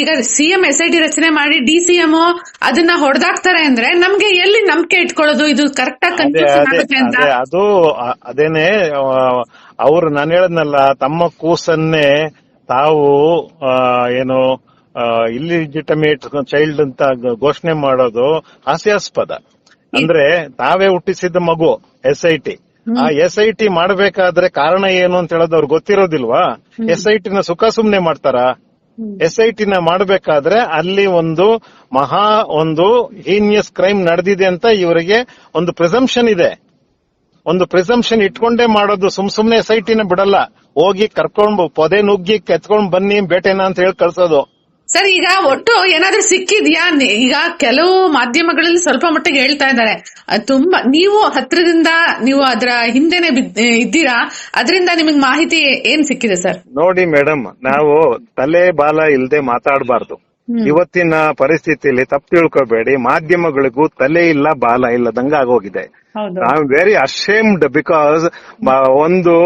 ಈಗ ಸಿಎಂ ಎಸ್ ಐ ಟಿ ರಚನೆ ಮಾಡಿ ಡಿ ಸಿಎಂ ಅದನ್ನ ಹೊಡೆದಾಕ್ತಾರೆ ಅಂದ್ರೆ ನಮ್ಗೆ ಎಲ್ಲಿ ನಂಬಿಕೆ ಇಟ್ಕೊಳ್ಳೋದು? ಇದು ಕರೆಕ್ಟ್ ಆಗಿ ಅಂತ. ಅದು ಅದೇನೆ ಅವ್ರು ನಾನು ಹೇಳದ್ನಲ್ಲ ತಮ್ಮ ಕೂಸನ್ನೇ ತಾವು ಆ, ಏನು ಇಲ್ಲಿಜಿಟಮೇಟ್ ಚೈಲ್ಡ್ ಅಂತ ಘೋಷಣೆ ಮಾಡೋದು ಹಾಸ್ಯಾಸ್ಪದ. ಅಂದ್ರೆ ತಾವೇ ಹುಟ್ಟಿಸಿದ ಮಗು ಎಸ್ ಐ ಟಿ. ಆ ಎಸ್ ಐ ಟಿ ಮಾಡಬೇಕಾದ್ರೆ ಕಾರಣ ಏನು ಅಂತ ಹೇಳೋದು ಅವ್ರಿಗೆ ಗೊತ್ತಿರೋದಿಲ್ವಾ? ಎಸ್ ಐ ಟಿನ ಸುಖ ಸುಮ್ನೆ ಮಾಡ್ತಾರಾ? ಎಸ್ ಐ ಟಿನ ಮಾಡಬೇಕಾದ್ರೆ ಅಲ್ಲಿ ಒಂದು ಮಹಾ ಒಂದು ಹೀನಿಯಸ್ ಕ್ರೈಮ್ ನಡೆದಿದೆ ಅಂತ ಇವರಿಗೆ ಒಂದು ಪ್ರಿಸಂಪ್ಷನ್ ಇದೆ. ಒಂದು ಪ್ರಿಸಂಪ್ಷನ್ ಇಟ್ಕೊಂಡೇ ಮಾಡೋದು ಸುಮ್ ಸುಮ್ನೆ ಎಸ್ ಐ ಟಿನ ಬಿಡಲ್ಲ. ಹೋಗಿ ಕರ್ಕೊಂಡ್ ಪೊದೆ ನುಗ್ಗಿ ಕೆತ್ಕೊಂಡ್ ಬನ್ನಿ ಬೇಟೆನ ಅಂತ ಹೇಳಿ ಕಳ್ಸೋದು. ಸರ್ ಈಗ ಒಟ್ಟು ಏನಾದ್ರೂ ಸಿಕ್ಕಿದ್ಯಾ ಈಗ ಕೆಲವು ಮಾಧ್ಯಮಗಳಲ್ಲಿ ಸ್ವಲ್ಪ ಮಟ್ಟಿಗೆ ಹೇಳ್ತಾ ಇದ್ದಾರೆ. ತುಂಬಾ ನೀವು ಹತ್ರದಿಂದ ನೀವು ಅದರ ಹಿಂದೆನೆ ಇದ್ದೀರಾ? ಅದರಿಂದ ನಿಮಗೆ ಮಾಹಿತಿ ಏನ್ ಸಿಕ್ಕಿದೆ ಸರ್? ನೋಡಿ ಮೇಡಮ್ ನಾವು ತಲೆ ಬಾಲ ಇಲ್ಲದೆ ಮಾತಾಡಬಾರ್ದು. ಇವತ್ತಿನ ಪರಿಸ್ಥಿತಿಯಲ್ಲಿ ತಪ್ಪು ತಿಳ್ಕೊಬೇಡಿ. ಮಾಧ್ಯಮಗಳಿಗೂ ತಲೆ ಇಲ್ಲ ಬಾಲ ಇಲ್ಲದಂಗ ಆಗೋಗಿದೆ I am very ashamed because ಒಂದು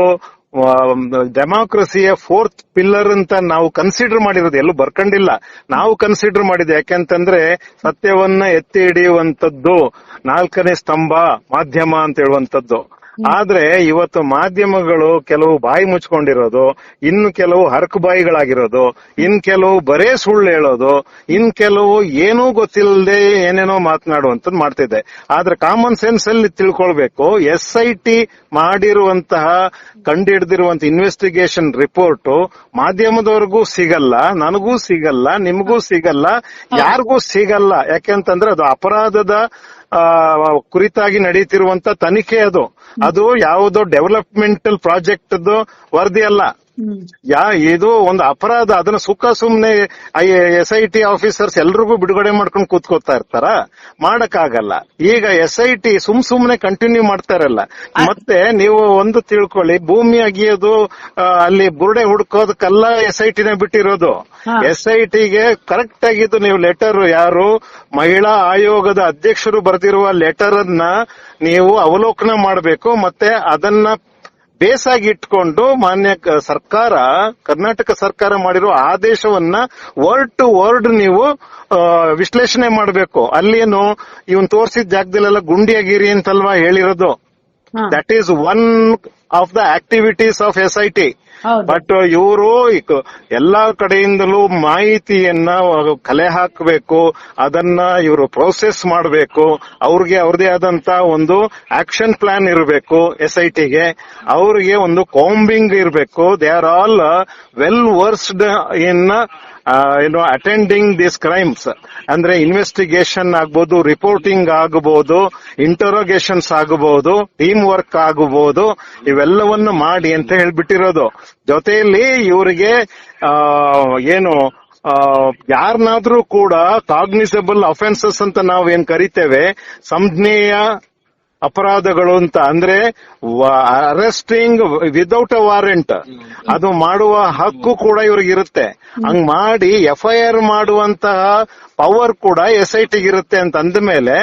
ಡೆಮಾಕ್ರಸಿಯ ಫೋರ್ತ್ ಪಿಲ್ಲರ್ ಅಂತ ನಾವು ಕನ್ಸಿಡರ್ ಮಾಡಿರೋದು. ಎಲ್ಲೂ ಬರ್ಕೊಂಡಿಲ್ಲ. ನಾವು ಕನ್ಸಿಡರ್ ಮಾಡಿದ್ದು ಯಾಕೆಂತಂದ್ರೆ ಸತ್ಯವನ್ನ ಎತ್ತಿ ಹಿಡಿಯುವಂತದ್ದು ನಾಲ್ಕನೇ ಸ್ತಂಭ, ಮಾಧ್ಯಮ ಅಂತ ಹೇಳುವಂತದ್ದು ಆದ್ರೆ ಇವತ್ತು ಮಾಧ್ಯಮಗಳು ಕೆಲವು ಬಾಯಿ ಮುಚ್ಕೊಂಡಿರೋದು ಇನ್ನು ಕೆಲವು ಹರಕು ಬಾಯಿಗಳಾಗಿರೋದು ಇನ್ ಕೆಲವು ಬರೇ ಸುಳ್ಳು ಹೇಳೋದು ಇನ್ ಕೆಲವು ಏನೂ ಗೊತ್ತಿಲ್ಲದೆ ಏನೇನೋ ಮಾತನಾಡುವಂತದ್ ಮಾಡ್ತಿದೆ. ಆದ್ರೆ ಕಾಮನ್ ಸೆನ್ಸ್ ಅಲ್ಲಿ ತಿಳ್ಕೊಳ್ಬೇಕು ಎಸ್ ಐ ಟಿ ಮಾಡಿರುವಂತಹ ಕಂಡಿಡ್ದಿರುವಂತ ಇನ್ವೆಸ್ಟಿಗೇಷನ್ ರಿಪೋರ್ಟ್ ಮಾಧ್ಯಮದವರೆಗೂ ಸಿಗಲ್ಲ ನನಗೂ ಸಿಗಲ್ಲ ನಿಮಗೂ ಸಿಗಲ್ಲ ಯಾರಿಗೂ ಸಿಗಲ್ಲ. ಯಾಕೆಂತಂದ್ರೆ ಅದು ಅಪರಾಧದ ಕುರಿತಾಗಿ ನಡೀತಿರುವಂತ ತನಿಖೆ ಅದು. ಅದು ಯಾವುದೋ ಡೆವಲಪ್ಮೆಂಟಲ್ ಪ್ರಾಜೆಕ್ಟ್ ವರದಿ ಅಲ್ಲ ಯಾ ಇದು ಒಂದು ಅಪರಾಧ. ಅದನ್ನ ಸುಖ ಸುಮ್ನೆ ಎಸ್ ಐ ಟಿ ಆಫೀಸರ್ಸ್ ಎಲ್ರಿಗೂ ಬಿಡುಗಡೆ ಮಾಡ್ಕೊಂಡು ಕೂತ್ಕೋತಾ ಇರ್ತಾರ? ಮಾಡಕ್ಕಾಗಲ್ಲ. ಈಗ ಎಸ್ ಐ ಟಿ ಸುಮ್ ಸುಮ್ನೆ ಕಂಟಿನ್ಯೂ ಮಾಡ್ತಾರಲ್ಲ. ಮತ್ತೆ ನೀವು ಒಂದು ತಿಳ್ಕೊಳ್ಳಿ ಭೂಮಿ ಅಗಿಯೋದು ಅಲ್ಲಿ ಬುರುಡೆ ಹುಡ್ಕೋದಕ್ಕೆಲ್ಲ ಎಸ್ ಐ ಟಿನ ಬಿಟ್ಟಿರೋದು. ಎಸ್ ಐ ಟಿಗೆ ಕರೆಕ್ಟ್ ಆಗಿದ್ದು ನೀವು ಲೆಟರ್ ಯಾರು? ಮಹಿಳಾ ಆಯೋಗದ ಅಧ್ಯಕ್ಷರು ಬರೆದಿರುವ ಲೆಟರ್ ಅನ್ನ ನೀವು ಅವಲೋಕನ ಮಾಡಬೇಕು ಮತ್ತೆ ಅದನ್ನ ಬೇಸಾಗಿ ಇಟ್ಕೊಂಡು ಮಾನ್ಯ ಸರ್ಕಾರ ಕರ್ನಾಟಕ ಸರ್ಕಾರ ಮಾಡಿರುವ ಆದೇಶವನ್ನ ವರ್ಡ್ ಟು ವರ್ಡ್ ನೀವು ವಿಶ್ಲೇಷಣೆ ಮಾಡಬೇಕು. ಅಲ್ಲೇನು ಇವನ್ ತೋರಿಸಿದ ಜಾಗದಲ್ಲೆಲ್ಲ ಗುಂಡಿಯಾಗಿರಿ ಅಂತಲ್ವಾ ಹೇಳಿರೋದು. That is one of the activities of S I T but ಇವರು ಎಲ್ಲಾ ಕಡೆಯಿಂದಲೂ ಮಾಹಿತಿಯನ್ನ ಕಲೆ ಹಾಕಬೇಕು, ಅದನ್ನ ಇವರು ಪ್ರೋಸೆಸ್ ಮಾಡಬೇಕು, ಅವ್ರಿಗೆ ಅವ್ರದೇ ಆದಂತ ಒಂದು ಆಕ್ಷನ್ ಪ್ಲಾನ್ ಇರಬೇಕು ಎಸ್ ಐ ಟಿಗೆ ಅವ್ರಿಗೆ ಒಂದು ಕಾಂಬಿಂಗ್ ಇರಬೇಕು. They are all well versed in ಏನು ಅಟೆಂಡಿಂಗ್ ದಿಸ್ ಕ್ರೈಮ್ಸ್ ಅಂದ್ರೆ ಇನ್ವೆಸ್ಟಿಗೇಷನ್ ಆಗ್ಬೋದು ರಿಪೋರ್ಟಿಂಗ್ ಆಗಬಹುದು ಇಂಟರೋಗೇಷನ್ಸ್ ಆಗಬಹುದು ಟೀಮ್ ವರ್ಕ್ ಆಗಬಹುದು ಇವೆಲ್ಲವನ್ನು ಮಾಡಿ ಅಂತ ಹೇಳ್ಬಿಟ್ಟಿರೋದು. ಜೊತೆಯಲ್ಲಿ ಇವರಿಗೆ ಏನು ಯಾರನ್ನಾದ್ರೂ ಕೂಡ ಕಾಗ್ನಿಸಬಲ್ ಅಫೆನ್ಸಸ್ ಅಂತ ನಾವು ಏನ್ ಕರಿತೇವೆ ಸಂಜ್ಞೆಯ ಅಪರಾಧಗಳು ಅಂತ ಅಂದ್ರೆ ಅರೆಸ್ಟಿಂಗ್ ವಿದೌಟ್ ಅ ವಾರೆಂಟ್ ಅದು ಮಾಡುವ ಹಕ್ಕು ಕೂಡ ಇವ್ರಿಗೆ ಇರುತ್ತೆ ಹಂಗ್ ಮಾಡಿ ಎಫ್ಐಆರ್ ಮಾಡುವಂತಹ ಪವರ್ ಕೂಡ ಎಸ್ ಐ ಇರುತ್ತೆ ಅಂತ ಅಂದ ಮೇಲೆ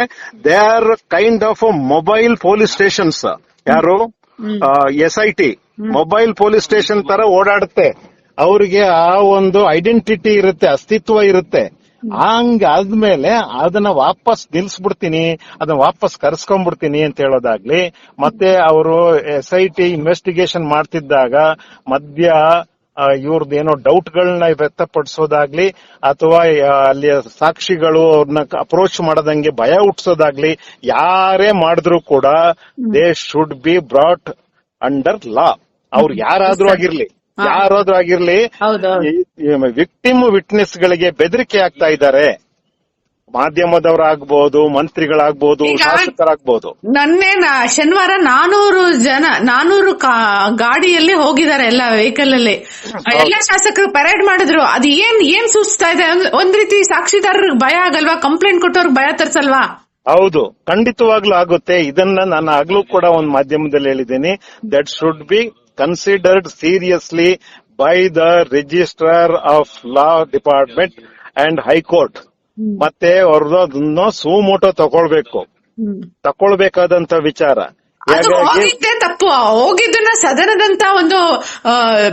they are kind of mobile police stations ಯಾರು? S I T mobile police station ತರ ಓಡಾಡುತ್ತೆ. ಅವ್ರಿಗೆ ಆ ಒಂದು ಐಡೆಂಟಿಟಿ ಇರುತ್ತೆ ಅಸ್ತಿತ್ವ ಇರುತ್ತೆ. ಹಂಗ ಆದ್ಮೇಲೆ ಅದನ್ನ ವಾಪಸ್ ನಿಲ್ಸ್ಬಿಡ್ತೀನಿ ಅದನ್ನ ವಾಪಸ್ ಕರ್ಸ್ಕೊಂಡ್ಬಿಡ್ತೀನಿ ಅಂತ ಹೇಳೋದಾಗ್ಲಿ ಮತ್ತೆ ಅವರು ಎಸ್ ಐ ಟಿ ಇನ್ವೆಸ್ಟಿಗೇಷನ್ ಮಾಡ್ತಿದ್ದಾಗ ಮಧ್ಯ ಇವ್ರದ್ದು ಏನೋ ಡೌಟ್ಗಳನ್ನ ವ್ಯಕ್ತಪಡಿಸೋದಾಗ್ಲಿ ಅಥವಾ ಅಲ್ಲಿ ಸಾಕ್ಷಿಗಳು ಅವ್ರನ್ನ ಅಪ್ರೋಚ್ ಮಾಡದಂಗೆ ಭಯ ಹುಟ್ಟಿಸೋದಾಗ್ಲಿ ಯಾರೇ ಮಾಡಿದ್ರು ಕೂಡ they should be brought under law ಅವ್ರು ಯಾರಾದ್ರೂ ಆಗಿರ್ಲಿ ಯಾರಾದ್ರೂ ಆಗಿರ್ಲಿ ವಿಕ್ಟಿಮ್ ವಿಟ್ನೆಸ್ ಗಳಿಗೆ ಬೆದರಿಕೆ ಆಗ್ತಾ ಇದ್ದಾರೆ. ಮಾಧ್ಯಮದವರಾಗ್ಬೋದು ಮಂತ್ರಿಗಳಾಗ್ಬೋದು ಈಗ- ಶಾಸಕರಾಗ್ಬೋದು. ನನ್ನೆ ಶನಿವಾರ ನಾನೂರು ಜನ ನಾನೂರು ಗಾಡಿಯಲ್ಲಿ ಹೋಗಿದ್ದಾರೆ ಎಲ್ಲ ವೆಹಿಕಲ್ ಅಲ್ಲಿ. ಎಲ್ಲ ಶಾಸಕರು ಪರೇಡ್ ಮಾಡಿದ್ರು. ಅದು ಏನ್ ಏನ್ ಸೂಚಿಸ್ತಾ ಇದೆ? ಒಂದ್ ರೀತಿ ಸಾಕ್ಷಿದಾರರಿಗೆ ಭಯ ಆಗಲ್ವಾ? ಕಂಪ್ಲೇಂಟ್ ಕೊಟ್ಟವ್ರಿಗೆ ಭಯ ತರ್ಸಲ್ವಾ? ಹೌದು ಖಂಡಿತವಾಗ್ಲೂ ಆಗುತ್ತೆ. ಇದನ್ನ ನಾನು ಆಗ್ಲೂ ಕೂಡ ಒಂದು ಮಾಧ್ಯಮದಲ್ಲಿ ಹೇಳಿದ್ದೀನಿ. That should be considered seriously by the registrar of law department and high court ಮತ್ತೆ ಅವ್ರದ್ದು ಅದನ್ನ ಸುಮೋಟೋ ತಗೊಳ್ಬೇಕು. ತಕೊಳ್ಬೇಕಾದಂತ ವಿಚಾರ. ಹೋಗಿದ್ದೆ ತಪ್ಪು. ಹೋಗಿದ್ದನ್ನ ಸದನದಂತ ಒಂದು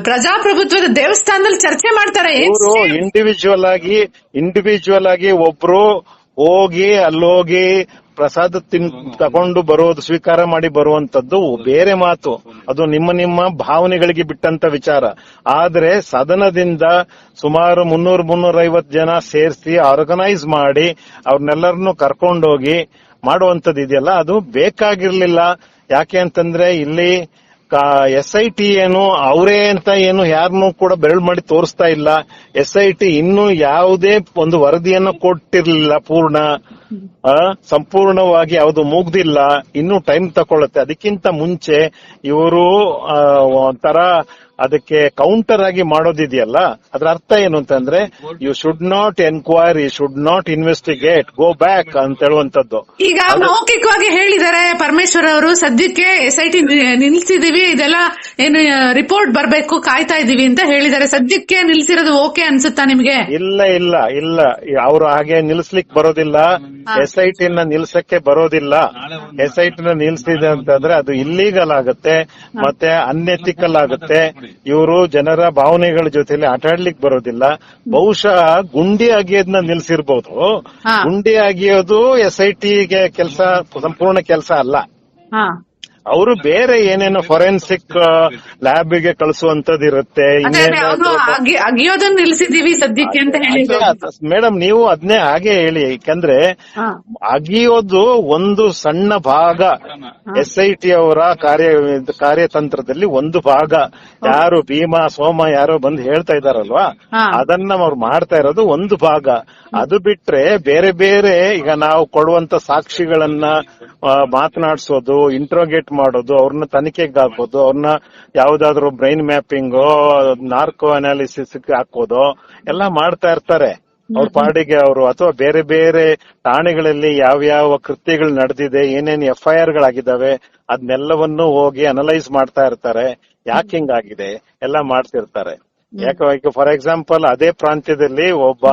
ಪ್ರಜಾಪ್ರಭುತ್ವದ ದೇವಸ್ಥಾನದಲ್ಲಿ ಚರ್ಚೆ ಮಾಡ್ತಾರೆ. ಇವರು ಇಂಡಿವಿಜುವಲ್ ಆಗಿ ಇಂಡಿವಿಜುವಲ್ ಆಗಿ ಒಬ್ರು ಹೋಗಿ ಅಲ್ಲೋಗಿ ಪ್ರಸಾದ ತಿನ್ ತಗೊಂಡು ಬರೋದು ಸ್ವೀಕಾರ ಮಾಡಿ ಬರುವಂತದ್ದು ಬೇರೆ ಮಾತು. ಅದು ನಿಮ್ಮ ನಿಮ್ಮ ಭಾವನೆಗಳಿಗೆ ಬಿಟ್ಟಂತ ವಿಚಾರ. ಆದ್ರೆ ಸದನದಿಂದ ಸುಮಾರು ಮುನ್ನೂರು ಮುನ್ನೂರ ಐವತ್ತು ಜನ ಸೇರಿಸಿ ಆರ್ಗನೈಸ್ ಮಾಡಿ ಅವ್ರನ್ನೆಲ್ಲರನ್ನು ಕರ್ಕೊಂಡೋಗಿ ಮಾಡುವಂತದ್ದು ಇದೆಯಲ್ಲ ಅದು ಬೇಕಾಗಿರ್ಲಿಲ್ಲ. ಯಾಕೆ ಅಂತಂದ್ರೆ ಇಲ್ಲಿ ಎಸ್ ಐ ಟಿ ಏನು, ಅವರೇ ಅಂತ ಏನು ಯಾರನ್ನು ಕೂಡ ಬೆರಳು ಮಾಡಿ ತೋರಿಸ್ತಾ ಇಲ್ಲ. ಎಸ್ ಐ ಟಿ ಇನ್ನೂ ಯಾವುದೇ ಒಂದು ವರದಿಯನ್ನು ಕೊಟ್ಟಿರ್ಲಿಲ್ಲ ಪೂರ್ಣ. ಸಂಪೂರ್ಣವಾಗಿ ಯಾವುದು ಮುಗ್ದಿಲ್ಲ ಇನ್ನು ಟೈಮ್ ತಕೊಳ್ಳುತ್ತೆ. ಅದಕ್ಕಿಂತ ಮುಂಚೆ ಇವರು ಒಂಥರ ಅದಕ್ಕೆ ಕೌಂಟರ್ ಆಗಿ ಮಾಡೋದಿದೆಯಲ್ಲ ಅದ್ರ ಅರ್ಥ ಏನು ಅಂತಂದ್ರೆ you should not enquiry should not investigate go back ಅಂತ ಹೇಳುವಂತದ್ದು ಈಗ ಮೌಖಿಕವಾಗಿ ಹೇಳಿದ್ದಾರೆ ಪರಮೇಶ್ವರ್ ಅವರು ಸದ್ಯಕ್ಕೆ ಎಸ್ ಐ ಟಿ ನಿಲ್ಸಿದೀವಿ ಇದೆಲ್ಲ ಏನು ರಿಪೋರ್ಟ್ ಬರ್ಬೇಕು ಕಾಯ್ತಾ ಇದೀವಿ ಅಂತ ಹೇಳಿದ್ದಾರೆ. ಸದ್ಯಕ್ಕೆ ನಿಲ್ಸಿರೋದು ಓಕೆ ಅನ್ಸುತ್ತಾ ನಿಮ್ಗೆ? ಇಲ್ಲ ಇಲ್ಲ ಇಲ್ಲ. ಅವರು ಹಾಗೆ ನಿಲ್ಸ್ಲಿಕ್ ಬರೋದಿಲ್ಲ. ಎಸ್ ಐ ಟಿ ನ ನಿಲ್ಸಕ್ಕೆ ಬರೋದಿಲ್ಲ. ಎಸ್ ಐ ಟಿ ನ ನಿಲ್ಸಿದೆ ಅಂತಂದ್ರೆ ಅದು ಇಲ್ಲೀಗಲ್ ಆಗುತ್ತೆ ಮತ್ತೆ ಅನ್ಎಥಿಕಲ್ ಆಗುತ್ತೆ. ಇವರು ಜನರ ಭಾವನೆಗಳ ಜೊತೆಲಿ ಆಟಾಡ್ಲಿಕ್ ಬರೋದಿಲ್ಲ. ಬಹುಶಃ ಗುಂಡಿ ಅಗಿಯೋದನ್ನ ನಿಲ್ಸಿರ್ಬೋದು. ಗುಂಡಿ ಅಗಿಯೋದು ಎಸ್ ಐ ಟಿಗೆ ಕೆಲಸ ಸಂಪೂರ್ಣ ಕೆಲಸ ಅಲ್ಲ. ಅವರು ಬೇರೆ ಏನೇನೋ ಫೊರೆನ್ಸಿಕ್ ಇರುತ್ತೆ ಅದೇ ಅದೇ ಅವನು ಅಗಿಯೋದನ್ನ ನಿಲ್ಸಿದೀವಿ ಸದ್ಯಕ್ಕೆ ಅಂತ ಹೇಳಿದ್ರು. ಮೇಡಮ್ ನೀವು ಅದನ್ನೇ ಹಾಗೆ ಹೇಳಿ ಯಾಕಂದ್ರೆ ಅಗಿಯೋದು ಒಂದು ಸಣ್ಣ ಭಾಗ. ಎಸ್ ಐ ಟಿ ಅವರ ಕಾರ್ಯ ಕಾರ್ಯತಂತ್ರದಲ್ಲಿ ಒಂದು ಭಾಗ. ಯಾರು ಭೀಮಾ ಸೋಮ ಯಾರೋ ಬಂದು ಹೇಳ್ತಾ ಇದಾರಲ್ವಾ ಅದನ್ನ ಅವ್ರು ಮಾಡ್ತಾ ಇರೋದು ಒಂದು ಭಾಗ. ಅದು ಬಿಟ್ರೆ ಬೇರೆ ಬೇರೆ ಈಗ ನಾವು ಕೊಡುವಂತ ಸಾಕ್ಷಿಗಳನ್ನ ಮಾತನಾಡ್ಸೋದು ಇಂಟ್ರೋಗೇಟ್ ಮಾಡೋದು ಅವ್ರನ್ನ ತನಿಖೆಗೆ ಹಾಕೋದು ಅವ್ರನ್ನ ಯಾವ್ದಾದ್ರು ಬ್ರೈನ್ ಮ್ಯಾಪಿಂಗ್ ನಾರ್ಕೋ ಅನಾಲಿಸಿಸ್ ಹಾಕೋದು ಎಲ್ಲ ಮಾಡ್ತಾ ಇರ್ತಾರೆ. ಅವ್ರ ಪಾಡಿಗೆ ಅವರು ಅಥವಾ ಬೇರೆ ಬೇರೆ ಠಾಣೆಗಳಲ್ಲಿ ಯಾವ್ಯಾವ ಕೃತ್ಯಗಳು ನಡೆದಿದೆ ಏನೇನ್ ಎಫ್ ಐ ಆರ್ ಗಳಾಗಿದ್ದಾವೆ ಅದನ್ನೆಲ್ಲವನ್ನು ಹೋಗಿ ಅನಲೈಸ್ ಮಾಡ್ತಾ ಇರ್ತಾರೆ. ಯಾಕೆ ಹಿಂಗಾಗಿದೆ ಎಲ್ಲ ಮಾಡ್ತಿರ್ತಾರೆ. ಯಾಕೆ ಫಾರ್ ಎಕ್ಸಾಂಪಲ್ ಅದೇ ಪ್ರಾಂತ್ಯದಲ್ಲಿ ಒಬ್ಬ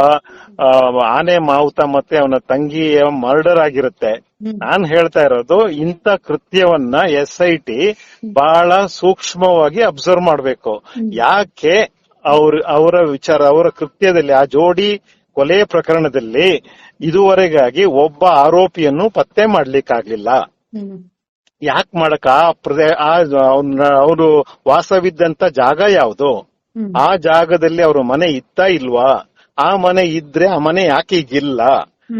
ಆನೆ ಮಾವುತ ಮತ್ತೆ ಅವನ ತಂಗಿಯ ಮರ್ಡರ್ ಆಗಿರುತ್ತೆ. ನಾನ್ ಹೇಳ್ತಾ ಇರೋದು ಇಂತ ಕೃತ್ಯವನ್ನ ಎಸ್ ಐ ಟಿ ಬಹಳ ಸೂಕ್ಷ್ಮವಾಗಿ ಅಬ್ಸರ್ವ್ ಮಾಡ್ಬೇಕು. ಯಾಕೆ ಅವ್ರ ಅವರ ವಿಚಾರ ಅವರ ಕೃತ್ಯದಲ್ಲಿ ಆ ಜೋಡಿ ಕೊಲೆ ಪ್ರಕರಣದಲ್ಲಿ ಇದುವರೆಗಾಗಿ ಒಬ್ಬ ಆರೋಪಿಯನ್ನು ಪತ್ತೆ ಮಾಡ್ಲಿಕ್ಕಾಗ್ಲಿಲ್ಲ. ಯಾಕೆ ಮಾಡಕ ಆ ಅವರು ವಾಸವಿದ್ದಂತ ಜಾಗ ಯಾವುದು. ಆ ಜಾಗದಲ್ಲಿ ಅವ್ರ ಮನೆ ಇತ್ತ ಇಲ್ವಾ? ಆ ಮನೆ ಇದ್ರೆ ಆ ಮನೆ ಯಾಕೆ ಈಗಿಲ್ಲ?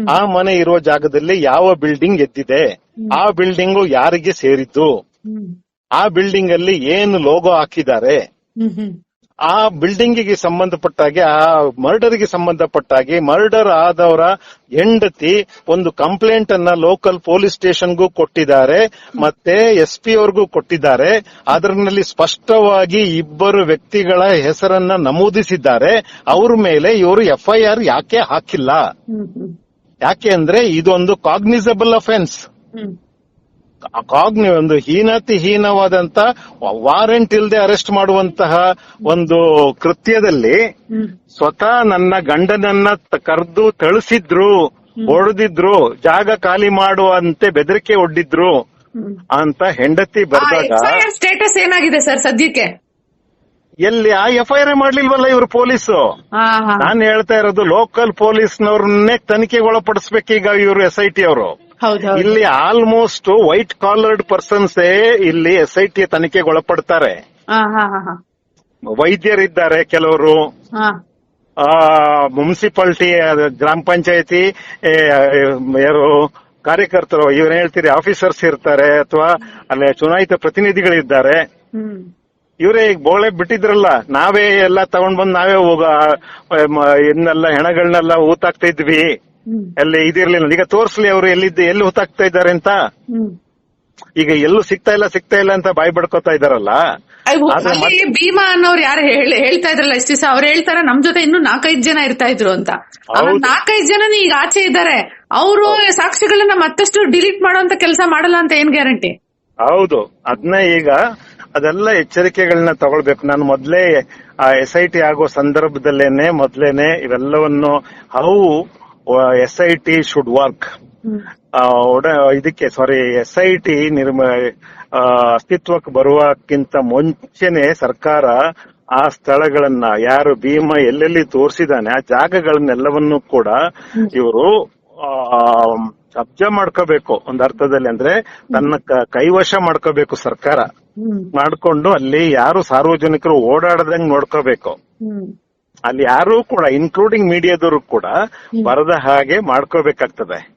ಆ ಮನೆ ಇರುವ ಜಾಗದಲ್ಲಿ ಯಾವ ಬಿಲ್ಡಿಂಗ್ ಎದ್ದಿದೆ? ಆ ಬಿಲ್ಡಿಂಗು ಯಾರಿಗೆ ಸೇರಿದ್ದು? ಆ ಬಿಲ್ಡಿಂಗ್ ಅಲ್ಲಿ ಏನು ಲೋಗೋ ಹಾಕಿದ್ದಾರೆ? ಆ ಬಿಲ್ಡಿಂಗ್ಗೆ ಸಂಬಂಧಪಟ್ಟಾಗೆ ಆ ಮರ್ಡರ್ಗೆ ಸಂಬಂಧಪಟ್ಟಾಗೆ ಮರ್ಡರ್ ಆದವರ ಹೆಂಡತಿ ಒಂದು ಕಂಪ್ಲೇಂಟ್ ಅನ್ನ ಲೋಕಲ್ ಪೊಲೀಸ್ ಸ್ಟೇಷನ್ಗೂ ಕೊಟ್ಟಿದ್ದಾರೆ ಮತ್ತೆ ಎಸ್ ಪಿ ಅವ್ರಿಗೂ ಕೊಟ್ಟಿದ್ದಾರೆ. ಅದರಲ್ಲಿ ಸ್ಪಷ್ಟವಾಗಿ ಇಬ್ಬರು ವ್ಯಕ್ತಿಗಳ ಹೆಸರನ್ನ ನಮೂದಿಸಿದ್ದಾರೆ. ಅವ್ರ ಮೇಲೆ ಇವರು ಎಫ್ಐಆರ್ ಯಾಕೆ ಹಾಕಿಲ್ಲ? ಯಾಕೆ ಅಂದ್ರೆ ಇದೊಂದು ಕಾಗ್ನಿಸಬಲ್ ಅಫೆನ್ಸ್ ಕಾಗ್ನಿ ಒಂದು ಹೀನತಿ ಹೀನವಾದಂತ ವಾರೆಂಟ್ ಇಲ್ಲದೆ ಅರೆಸ್ಟ್ ಮಾಡುವಂತಹ ಒಂದು ಕೃತ್ಯದಲ್ಲಿ ಸ್ವತಃ ನನ್ನ ಗಂಡನನ್ನ ಕರೆದು ತಳಿಸಿದ್ರು ಹೊಡೆದಿದ್ರು ಜಾಗ ಖಾಲಿ ಮಾಡುವಂತೆ ಬೆದರಿಕೆ ಒಡ್ಡಿದ್ರು ಅಂತ ಹೆಂಡತಿ ಬರ್ದಾಗ ಸ್ಟೇಟಸ್ ಏನಾಗಿದೆ ಸರ್ ಸದ್ಯಕ್ಕೆ? ಎಲ್ಲಿ ಆ ಎಫ್ಐಆರ್ ಮಾಡ್ಲಿಲ್ವಲ್ಲ ಇವರು ಪೊಲೀಸು? ನಾನು ಹೇಳ್ತಾ ಇರೋದು ಲೋಕಲ್ ಪೊಲೀಸ್ನವ್ರನ್ನೇ ತನಿಖೆಗೆ ಒಳಪಡಿಸ್ಬೇಕೀಗ ಇವರು ಎಸ್ ಐ ಟಿ ಅವರು. ಇಲ್ಲಿ ಆಲ್ಮೋಸ್ಟ್ ವೈಟ್ ಕಾಲರ್ಡ್ ಪರ್ಸನ್ಸ್ ಇಲ್ಲಿ ಎಸ್ ಐ ಟಿ ತನಿಖೆಗೆ ಒಳಪಡ್ತಾರೆ ವೈದ್ಯರಿದ್ದಾರೆ ಕೆಲವರು. ಮುನ್ಸಿಪಾಲಿಟಿ ಗ್ರಾಮ ಪಂಚಾಯತಿ ಯಾರು ಕಾರ್ಯಕರ್ತರು ಇವ್ರು ಹೇಳ್ತೀರಿ ಆಫೀಸರ್ಸ್ ಇರ್ತಾರೆ ಅಥವಾ ಅಲ್ಲಿ ಚುನಾಯಿತ ಪ್ರತಿನಿಧಿಗಳಿದ್ದಾರೆ. ಇವರೇ ಈಗ ಬೋಳೆ ಬಿಟ್ಟಿದ್ರಲ್ಲ ನಾವೇ ಎಲ್ಲ ತಗೊಂಡ್ ಬಂದ್ ನಾವೇ ಹೋಗ ಇನ್ನೆಲ್ಲ ಹೆಣಗಳನ್ನೆಲ್ಲ ಊತಾಕ್ತಾ ಇದ್ವಿ. ಹ್ಮ್ ಅಲ್ಲಿ ಇದಿರ್ಲಿಲ್ಲ. ಈಗ ತೋರ್ಸ್ಲಿ ಅವರು ಎಲ್ಲಿದ್ದೆ ಎಲ್ಲಿ ಹೊತ್ತಾಗ್ತಾ ಇದ್ದಾರೆ ಅಂತ? ಈಗ ಎಲ್ಲೂ ಸಿಗ್ತಾ ಇಲ್ಲ ಸಿಗ್ತಾ ಇಲ್ಲ ಅಂತ ಬಾಯ್ ಬಡ್ಕೋತಾ ಇದಾರಲ್ಲ ಭೀಮಾ ಅನ್ನೋರು ಯಾರು ಹೇಳ್- ಹೇಳ್ತಾ ಇದ್ರಲ್ಲ ಇಷ್ಟು ದಿವಸ ಅವ್ರು ಹೇಳ್ತಾರ ನಮ್ ಜೊತೆ ಇನ್ನು ನಾಲ್ಕೈದು ಜನ ಇರ್ತಾ ಇದ್ರು ಅಂತ. ನಾಲ್ಕೈದು ಜನ ಈಗ ಆಚೆ ಇದ್ದಾರೆ. ಅವರು ಸಾಕ್ಷಿಗಳನ್ನ ಮತ್ತಷ್ಟು ಡಿಲೀಟ್ ಮಾಡುವಂತ ಕೆಲಸ ಮಾಡಲ್ಲ ಅಂತ ಏನ್ ಗ್ಯಾರಂಟಿ? ಹೌದು. ಅದನ್ನ ಈಗ ಅದೆಲ್ಲ ಎಚ್ಚರಿಕೆಗಳನ್ನ ತಗೊಳ್ಬೇಕು. ನಾನು ಮೊದ್ಲೇ ಎಸ್ ಐ ಟಿ ಆಗೋ ಸಂದರ್ಭದಲ್ಲೇನೆ ಮೊದ್ಲೇನೆ ಇವೆಲ್ಲವನ್ನು how S I T should work ಇದಕ್ಕೆ ಸಾರಿ ಎಸ್ ಐ ಟಿ ನಿರ್ಮ ಅಸ್ತಿತ್ವಕ್ಕೆ ಬರುವಕ್ಕಿಂತ ಮುಂಚೆನೆ ಸರ್ಕಾರ ಆ ಸ್ಥಳಗಳನ್ನ ಯಾರು ಭೀಮ ಎಲ್ಲೆಲ್ಲಿ ತೋರಿಸಿದಾನೆ ಆ ಜಾಗಗಳನ್ನೆಲ್ಲವನ್ನು ಕೂಡ ಇವರು ಕಬ್ಜಾ ಮಾಡ್ಕೋಬೇಕು. ಒಂದ್ ಅರ್ಥದಲ್ಲಿ ಅಂದ್ರೆ ತನ್ನ ಕೈವಶ ಮಾಡ್ಕೋಬೇಕು ಸರ್ಕಾರ. ಮಾಡ್ಕೊಂಡು ಅಲ್ಲಿ ಯಾರು ಸಾರ್ವಜನಿಕರು ಓಡಾಡದಂಗ್ ನೋಡ್ಕೋಬೇಕು. ಅಲ್ಲಿ ಯಾರು ಕೂಡ ಇನ್ಕ್ಲೂಡಿಂಗ್ ಮೀಡಿಯಾದವರು ಕೂಡ ಬರದ ಹಾಗೆ ಮಾಡ್ಕೋಬೇಕಾಗ್ತದೆ.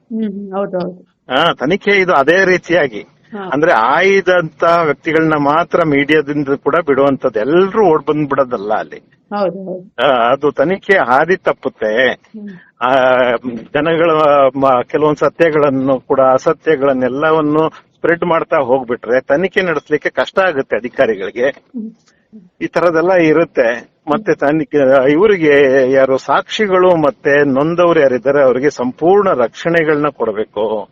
ಹಾ ತನಿಖೆ ಇದು ಅದೇ ರೀತಿಯಾಗಿ. ಅಂದ್ರೆ ಆಯ್ದಂತ ವ್ಯಕ್ತಿಗಳನ್ನ ಮಾತ್ರ ಮೀಡಿಯಾದಿಂದ ಕೂಡ ಬಿಡುವಂತದ್ದು ಎಲ್ಲರೂ ಓಡ್ ಬಂದ್ ಬಿಡೋದಲ್ಲ ಅಲ್ಲಿ ಅದು ತನಿಖೆ ಹಾದಿ ತಪ್ಪುತ್ತೆ. ಆ ಜನಗಳ ಕೆಲವೊಂದು ಸತ್ಯಗಳನ್ನು ಕೂಡ ಅಸತ್ಯಗಳನ್ನೆಲ್ಲವನ್ನು ಸ್ಪ್ರೆಡ್ ಮಾಡ್ತಾ ಹೋಗ್ಬಿಟ್ರೆ ತನಿಖೆ ನಡೆಸಲಿಕ್ಕೆ ಕಷ್ಟ ಆಗುತ್ತೆ ಅಧಿಕಾರಿಗಳಿಗೆ. ಈ ತರದೆಲ್ಲ ಇರುತ್ತೆ. ಮತ್ತೆ ಇವರಿಗೆ ಯಾರು ಸಾಕ್ಷಿಗಳು ಮತ್ತೆ ನೊಂದವರು ಯಾರಿದ್ದಾರೆ ಅವರಿಗೆ ಸಂಪೂರ್ಣ ರಕ್ಷಣೆಗಳನ್ನ ಕೊಡಬೇಕು.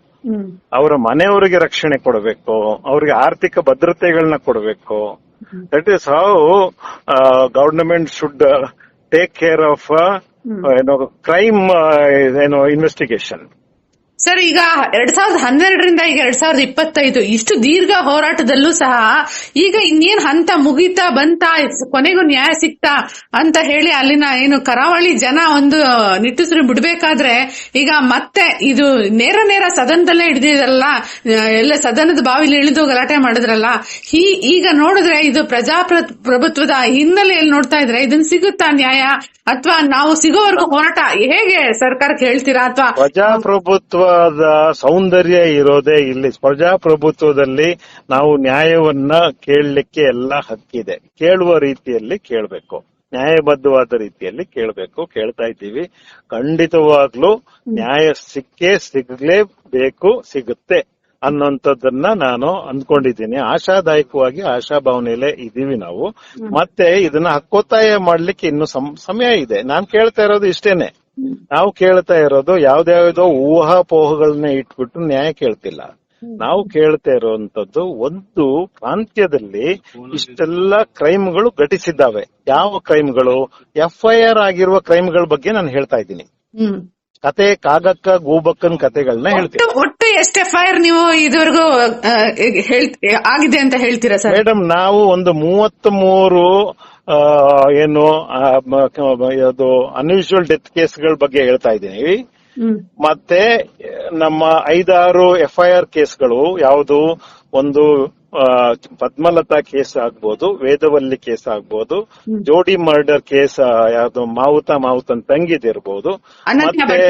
ಅವರ ಮನೆಯವರಿಗೆ ರಕ್ಷಣೆ ಕೊಡಬೇಕು. ಅವ್ರಿಗೆ ಆರ್ಥಿಕ ಭದ್ರತೆಗಳನ್ನ ಕೊಡಬೇಕು. That is how government should take care of ಏನೋ ಕ್ರೈಮ್ ಏನೋ ಇನ್ವೆಸ್ಟಿಗೇಷನ್ ಸರ್, ಈಗ ಎರಡ್ ಸಾವಿರದ ಹನ್ನೆರಡರಿಂದ ಈಗ ಎರಡ್ ಸಾವಿರದ ಇಪ್ಪತ್ತೈದು, ಇಷ್ಟು ದೀರ್ಘ ಹೋರಾಟದಲ್ಲೂ ಸಹ ಈಗ ಇನ್ನೇನ್ ಹಂತ ಮುಗಿತಾ ಬಂತಾ, ಕೊನೆಗೂ ನ್ಯಾಯ ಸಿಕ್ತಾ ಅಂತ ಹೇಳಿ ಅಲ್ಲಿನ ಏನು ಕರಾವಳಿ ಜನ ಒಂದು ನಿಟ್ಟುಸಿರು ಬಿಡ್ಬೇಕಾದ್ರೆ ಈಗ ಮತ್ತೆ ಇದು ನೇರ ನೇರ ಸದನದಲ್ಲೇ ಹಿಡಿದಿರಲ್ಲ ಎಲ್ಲ ಸದನದ ಬಾವಿಲಿ ಇಳಿದು ಗಲಾಟೆ ಮಾಡಿದ್ರಲ್ಲ, ಹೀ ಈಗ ನೋಡಿದ್ರೆ ಇದು ಪ್ರಜಾಪ್ರಭುತ್ವದ ಹಿನ್ನೆಲೆಯಲ್ಲಿ ನೋಡ್ತಾ ಇದ್ರೆ ಇದನ್ ಸಿಗುತ್ತಾ ನ್ಯಾಯ? ಅಥವಾ ನಾವು ಸಿಗೋವರೆಗೂ ಹೋರಾಟ ಹೇಗೆ ಸರ್ಕಾರಕ್ಕೆ ಹೇಳ್ತೀರಾ ಅಥವಾ ಪ್ರಜಾಪ್ರಭುತ್ವದ ಸೌಂದರ್ಯ ಇರೋದೇ ಇಲ್ಲಿ. ಪ್ರಜಾಪ್ರಭುತ್ವದಲ್ಲಿ ನಾವು ನ್ಯಾಯವನ್ನ ಕೇಳಲಿಕ್ಕೆ ಎಲ್ಲ ಹಕ್ಕಿದೆ. ಕೇಳುವ ರೀತಿಯಲ್ಲಿ ಕೇಳಬೇಕು. ನ್ಯಾಯಬದ್ಧವಾದ ರೀತಿಯಲ್ಲಿ ಕೇಳಬೇಕು. ಕೇಳ್ತಾ ಇದ್ದೀವಿ. ಖಂಡಿತವಾಗ್ಲೂ ನ್ಯಾಯ ಸಿಕ್ಕೇ ಸಿಗ್ಲೇಬೇಕು ಸಿಗುತ್ತೆ ಅನ್ನೋಂಥದ್ದನ್ನ ನಾನು ಅಂದ್ಕೊಂಡಿದ್ದೀನಿ. ಆಶಾದಾಯಕವಾಗಿ ಆಶಾಭಾವನೆಯಲ್ಲೇ ಇದೀವಿ ನಾವು. ಮತ್ತೆ ಇದನ್ನ ಹಕ್ಕೊತ್ತಾಯ ಮಾಡ್ಲಿಕ್ಕೆ ಇನ್ನು ಸಮಯ ಇದೆ. ನಾನ್ ಕೇಳ್ತಾ ಇರೋದು ಇಷ್ಟೇನೆ. ನಾವು ಕೇಳ್ತಾ ಇರೋದು ಯಾವ್ದ್ಯಾವ್ದೋ ಊಹಾಪೋಹಗಳನ್ನ ಇಟ್ಬಿಟ್ಟು ನ್ಯಾಯ ಕೇಳ್ತಿಲ್ಲ. ನಾವು ಕೇಳ್ತಾ ಇರುವಂತದ್ದು ಒಂದು ಪ್ರಾಂತ್ಯದಲ್ಲಿ ಇಷ್ಟೆಲ್ಲ ಕ್ರೈಮ್ಗಳು ಘಟಿಸಿದ್ದಾವೆ. ಯಾವ ಕ್ರೈಮ್ಗಳು? ಎಫ್ಐಆರ್ ಆಗಿರುವ ಕ್ರೈಮ್ಗಳ ಬಗ್ಗೆ ನಾನು ಹೇಳ್ತಾ ಇದ್ದೀನಿ. ಕತೆ ಕಾಗಕ್ಕ ಗೂಬಕ್ಕನ್ ಕತೆಗಳನ್ನ ಹೇಳ್ತೀವಿ. ಒಟ್ಟು ಎಷ್ಟ್ ಎಫ್ ಐ ಆರ್ ನೀವು ಇದುವರೆಗೂ ಆಗಿದೆ ಅಂತ ಹೇಳ್ತೀರಾ ಸರ್? ಮೇಡಮ್ ನಾವು ಒಂದು ಮೂವತ್ತ್ ಮೂರು ಏನು ಆ, ಡೆತ್ ಕೇಸ್ ಅದು ಅನ್ಯೂಶುವಲ್ ಡೆತ್ ಕೇಸ್ಗಳ ಬಗ್ಗೆ ಹೇಳ್ತಾ ಇದ್ದೀವಿ ಮತ್ತೆ ನಮ್ಮ ಐದಾರು ಎಫ್ ಐಆರ್ ಕೇಸ್ ಕೇಸ್ಗಳು ಯಾವುದು ಒಂದು ಪದ್ಮಲತಾ ಕೇಸ್ ಆಗ್ಬೋದು ವೇದವಲ್ಲಿ ಕೇಸ್ ಆಗ್ಬೋದು ಜೋಡಿ ಮರ್ಡರ್ ಕೇಸ್ ಯಾವ್ದು ಮಾವುತ ಮಾವುತನ್ ತಂಗಿದಿರ್ಬೋದು ಮತ್ತೆ.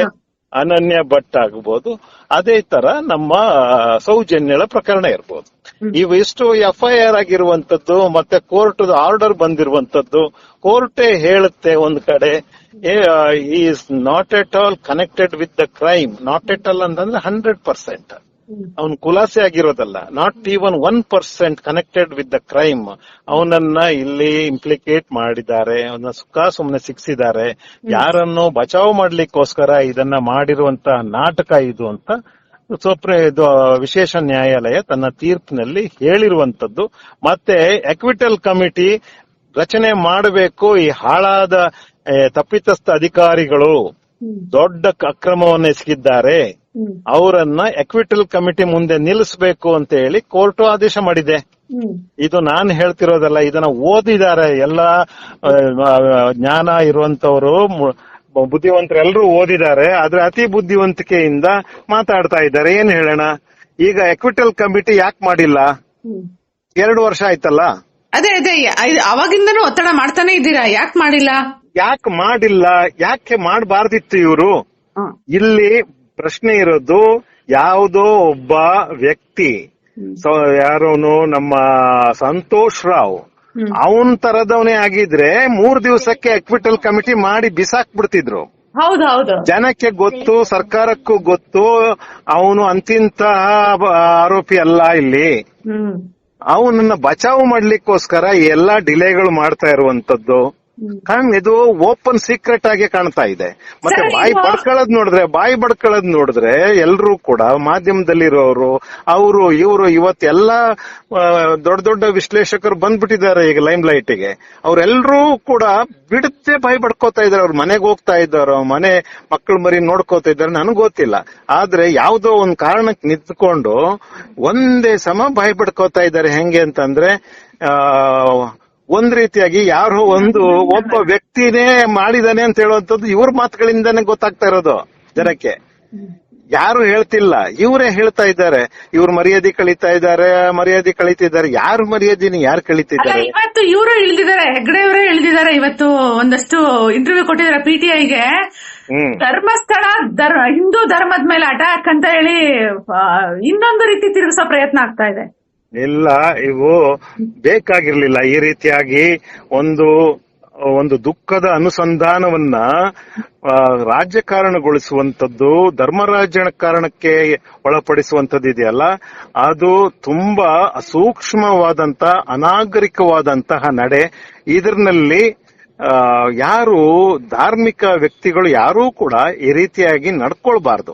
ಅನನ್ಯ ಭಟ್ ಆಗ್ಬೋದು ಅದೇ ತರ ನಮ್ಮ ಸೌಜನ್ಯಳ ಪ್ರಕರಣ ಇರ್ಬೋದು. ಇವಿಷ್ಟು ಎಫ್ಐಆರ್ ಆಗಿರುವಂತದ್ದು ಮತ್ತೆ ಕೋರ್ಟ್ ಆರ್ಡರ್ ಬಂದಿರುವಂತದ್ದು ಕೋರ್ಟೇ ಹೇಳುತ್ತೆ ಒಂದ್ ಕಡೆ is not at all connected with the crime not at all ಅಂತಂದ್ರೆ ಹಂಡ್ರೆಡ್ ಪರ್ಸೆಂಟ್ ಅವನ್ ಖುಲಾಸೆ ಆಗಿರೋದಲ್ಲ. Not even one percent connected with the crime ಅವನನ್ನ ಇಲ್ಲಿ ಇಂಪ್ಲಿಕೇಟ್ ಮಾಡಿದ್ದಾರೆ. ಅವನ ಸುಖ ಸುಮ್ಮನೆ ಸಿಕ್ಸಿದ್ದಾರೆ. ಯಾರನ್ನು ಬಚಾವ್ ಮಾಡ್ಲಿಕ್ಕೋಸ್ಕರ ಇದನ್ನ ಮಾಡಿರುವಂತ ನಾಟಕ ಇದು ಅಂತ ಸುಪ್ರೀ ಇದು ವಿಶೇಷ ನ್ಯಾಯಾಲಯ ತನ್ನ ತೀರ್ಪಿನಲ್ಲಿ ಹೇಳಿರುವಂತದ್ದು ಮತ್ತೆ ಎಕ್ವಿಟಲ್ ಕಮಿಟಿ ರಚನೆ ಮಾಡಬೇಕು ಈ ಹಾಳಾದ ತಪ್ಪಿತಸ್ಥ ಅಧಿಕಾರಿಗಳು ದೊಡ್ಡ ಅಕ್ರಮವನ್ನು ಎಸಗಿದ್ದಾರೆ. ಅವರನ್ನ ಎಕ್ವಿಟಲ್ ಕಮಿಟಿ ಮುಂದೆ ನಿಲ್ಲಿಸಬೇಕು ಅಂತ ಹೇಳಿ ಕೋರ್ಟ್ ಆದೇಶ ಮಾಡಿದೆ. ಇದು ನಾನ್ ಹೇಳ್ತಿರೋದಲ್ಲ ಇದನ್ನ ಓದಿದ್ದಾರೆ ಎಲ್ಲ ಜ್ಞಾನ ಇರುವಂತವರು ಬುದ್ಧಿವಂತರೆಲ್ಲರೂ ಓದಿದ್ದಾರೆ ಆದ್ರೆ ಅತಿ ಬುದ್ಧಿವಂತಿಕೆಯಿಂದ ಮಾತಾಡ್ತಾ ಇದ್ದಾರೆ. ಏನ್ ಹೇಳೋಣ? ಈಗ ಎಕ್ವಿಟಲ್ ಕಮಿಟಿ ಯಾಕೆ ಮಾಡಿಲ್ಲ? ಎರಡು ವರ್ಷ ಆಯ್ತಲ್ಲ? ಅದೇ ಅದೇ ಅವಾಗಿಂದನೂ ಒತ್ತಡ ಮಾಡ್ತಾನೆ ಇದ್ದೀರಾ? ಯಾಕೆ ಮಾಡಿಲ್ಲ? ಯಾಕೆ ಮಾಡಿಲ್ಲ? ಯಾಕೆ ಮಾಡಬಾರ್ದಿತ್ತು ಇವರು? ಇಲ್ಲಿ ಪ್ರಶ್ನೆ ಇರೋದು ಯಾವುದೋ ಒಬ್ಬ ವ್ಯಕ್ತಿ ಯಾರೋನು ನಮ್ಮ ಸಂತೋಷ್ ರಾವ್. ಅವನ್ ತರದವನೇ ಆಗಿದ್ರೆ ಮೂರ್ ದಿವಸಕ್ಕೆ ಎಕ್ವಿಟಲ್ ಕಮಿಟಿ ಮಾಡಿ ಬಿಸಾಕ್ ಬಿಡ್ತಿದ್ರು ಜನಕ್ಕೆ ಗೊತ್ತು ಸರ್ಕಾರಕ್ಕೂ ಗೊತ್ತು ಅವನು ಅಂತಿಂತ ಆರೋಪಿ ಅಲ್ಲ ಇಲ್ಲಿ. ಅವನನ್ನ ಬಚಾವ್ ಮಾಡ್ಲಿಕ್ಕೋಸ್ಕರ ಎಲ್ಲಾ ಡಿಲೇಗಳು ಮಾಡ್ತಾ ಇರುವಂತದ್ದು. ಕಾರಣ ಇದು ಓಪನ್ ಸೀಕ್ರೆಟ್ ಆಗಿ ಕಾಣ್ತಾ ಇದೆ. ಮತ್ತೆ ಬಾಯಿ ಬಡ್ಕೊಳ್ಳೋದ್ ನೋಡಿದ್ರೆ ಬಾಯಿ ಬಡ್ಕೊಳ್ಳೋದ್ ನೋಡಿದ್ರೆ ಎಲ್ರು ಕೂಡ ಮಾಧ್ಯಮದಲ್ಲಿರೋರು ಅವರು ಇವರು ಇವತ್ತೆಲ್ಲ ಎಲ್ಲಾ ದೊಡ್ಡ ದೊಡ್ಡ ವಿಶ್ಲೇಷಕರು ಬಂದ್ಬಿಟ್ಟಿದ್ದಾರೆ ಈಗ ಲೈಮ್ ಲೈಟ್ಗೆ. ಅವ್ರೆಲ್ರೂ ಕೂಡ ಬಿಡುತ್ತೆ ಬಾಯಿ ಬಡ್ಕೋತಾ ಇದಾರೆ ಅವ್ರ ಮನೆಗೆ ಹೋಗ್ತಾ ಇದ್ದಾರೋ ಮನೆ ಮಕ್ಕಳ ಮರಿ ನೋಡ್ಕೋತಾ ಇದ್ದಾರೆ ನನಗೆ ಗೊತ್ತಿಲ್ಲ. ಆದ್ರೆ ಯಾವ್ದೋ ಒಂದ್ ಕಾರಣಕ್ಕೆ ನಿಂತ್ಕೊಂಡು ಒಂದೇ ಸಮ ಬಾಯಿ ಬಡ್ಕೋತಾ ಇದ್ದಾರೆ. ಹೆಂಗೆ ಅಂತಂದ್ರೆ ಆ ಒಂದ್ ರೀತಿಯಾಗಿ ಯಾರು ಒಂದು ಒಬ್ಬ ವ್ಯಕ್ತಿನೇ ಮಾಡಿದಾನೆ ಅಂತ ಹೇಳುವಂತದ್ದು ಇವ್ರ ಮಾತುಗಳಿಂದಾನೇ ಗೊತ್ತಾಗ್ತಾ ಇರೋದು ಜನಕ್ಕೆ. ಯಾರು ಹೇಳ್ತಿಲ್ಲ ಇವರೇ ಹೇಳ್ತಾ ಇದ್ದಾರೆ. ಇವ್ರು ಮರ್ಯಾದೆ ಕಳೀತಾ ಇದ್ದಾರೆ ಮರ್ಯಾದೆ ಕಳೀತಿದ್ದಾರೆ. ಯಾರು ಮರ್ಯಾದೆನ ಯಾರು ಕಳೀತಿದ್ದಾರೆ? ಇವತ್ತು ಇವರು ಇಳಿದಿದ್ದಾರೆ ಹೆಗ್ಡೆ ಅವರೇ ಇಳಿದಿದ್ದಾರೆ ಇವತ್ತು ಒಂದಷ್ಟು ಇಂಟರ್ವ್ಯೂ ಕೊಟ್ಟಿದ್ದಾರೆ ಪಿಟಿಐಗೆ ಧರ್ಮಸ್ಥಳ ಧರ್ ಹಿಂದೂ ಧರ್ಮದ ಮೇಲೆ ಅಟ್ಯಾಕ್ ಅಂತ ಹೇಳಿ ಇನ್ನೊಂದು ರೀತಿ ತಿರುಗಿಸೋ ಪ್ರಯತ್ನ ಆಗ್ತಾ ಇದೆ. ಇಲ್ಲ, ಇವು ಬೇಕಾಗಿರ್ಲಿಲ್ಲ. ಈ ರೀತಿಯಾಗಿ ಒಂದು ಒಂದು ದುಃಖದ ಅನುಸಂಧಾನವನ್ನ ರಾಜಕಾರಣಗೊಳಿಸುವಂತದ್ದು ಧರ್ಮ ರಾಜಕಾರಣಕ್ಕೆ ಒಳಪಡಿಸುವಂತದ್ದು ಇದೆಯಲ್ಲ, ಅದು ತುಂಬಾ ಸೂಕ್ಷ್ಮವಾದಂತ ಅನಾಗರಿಕವಾದಂತಹ ನಡೆ. ಇದರಲ್ಲಿ ಯಾರು ಧಾರ್ಮಿಕ ವ್ಯಕ್ತಿಗಳು ಯಾರೂ ಕೂಡ ಈ ರೀತಿಯಾಗಿ ನಡ್ಕೊಳ್ಬಾರ್ದು.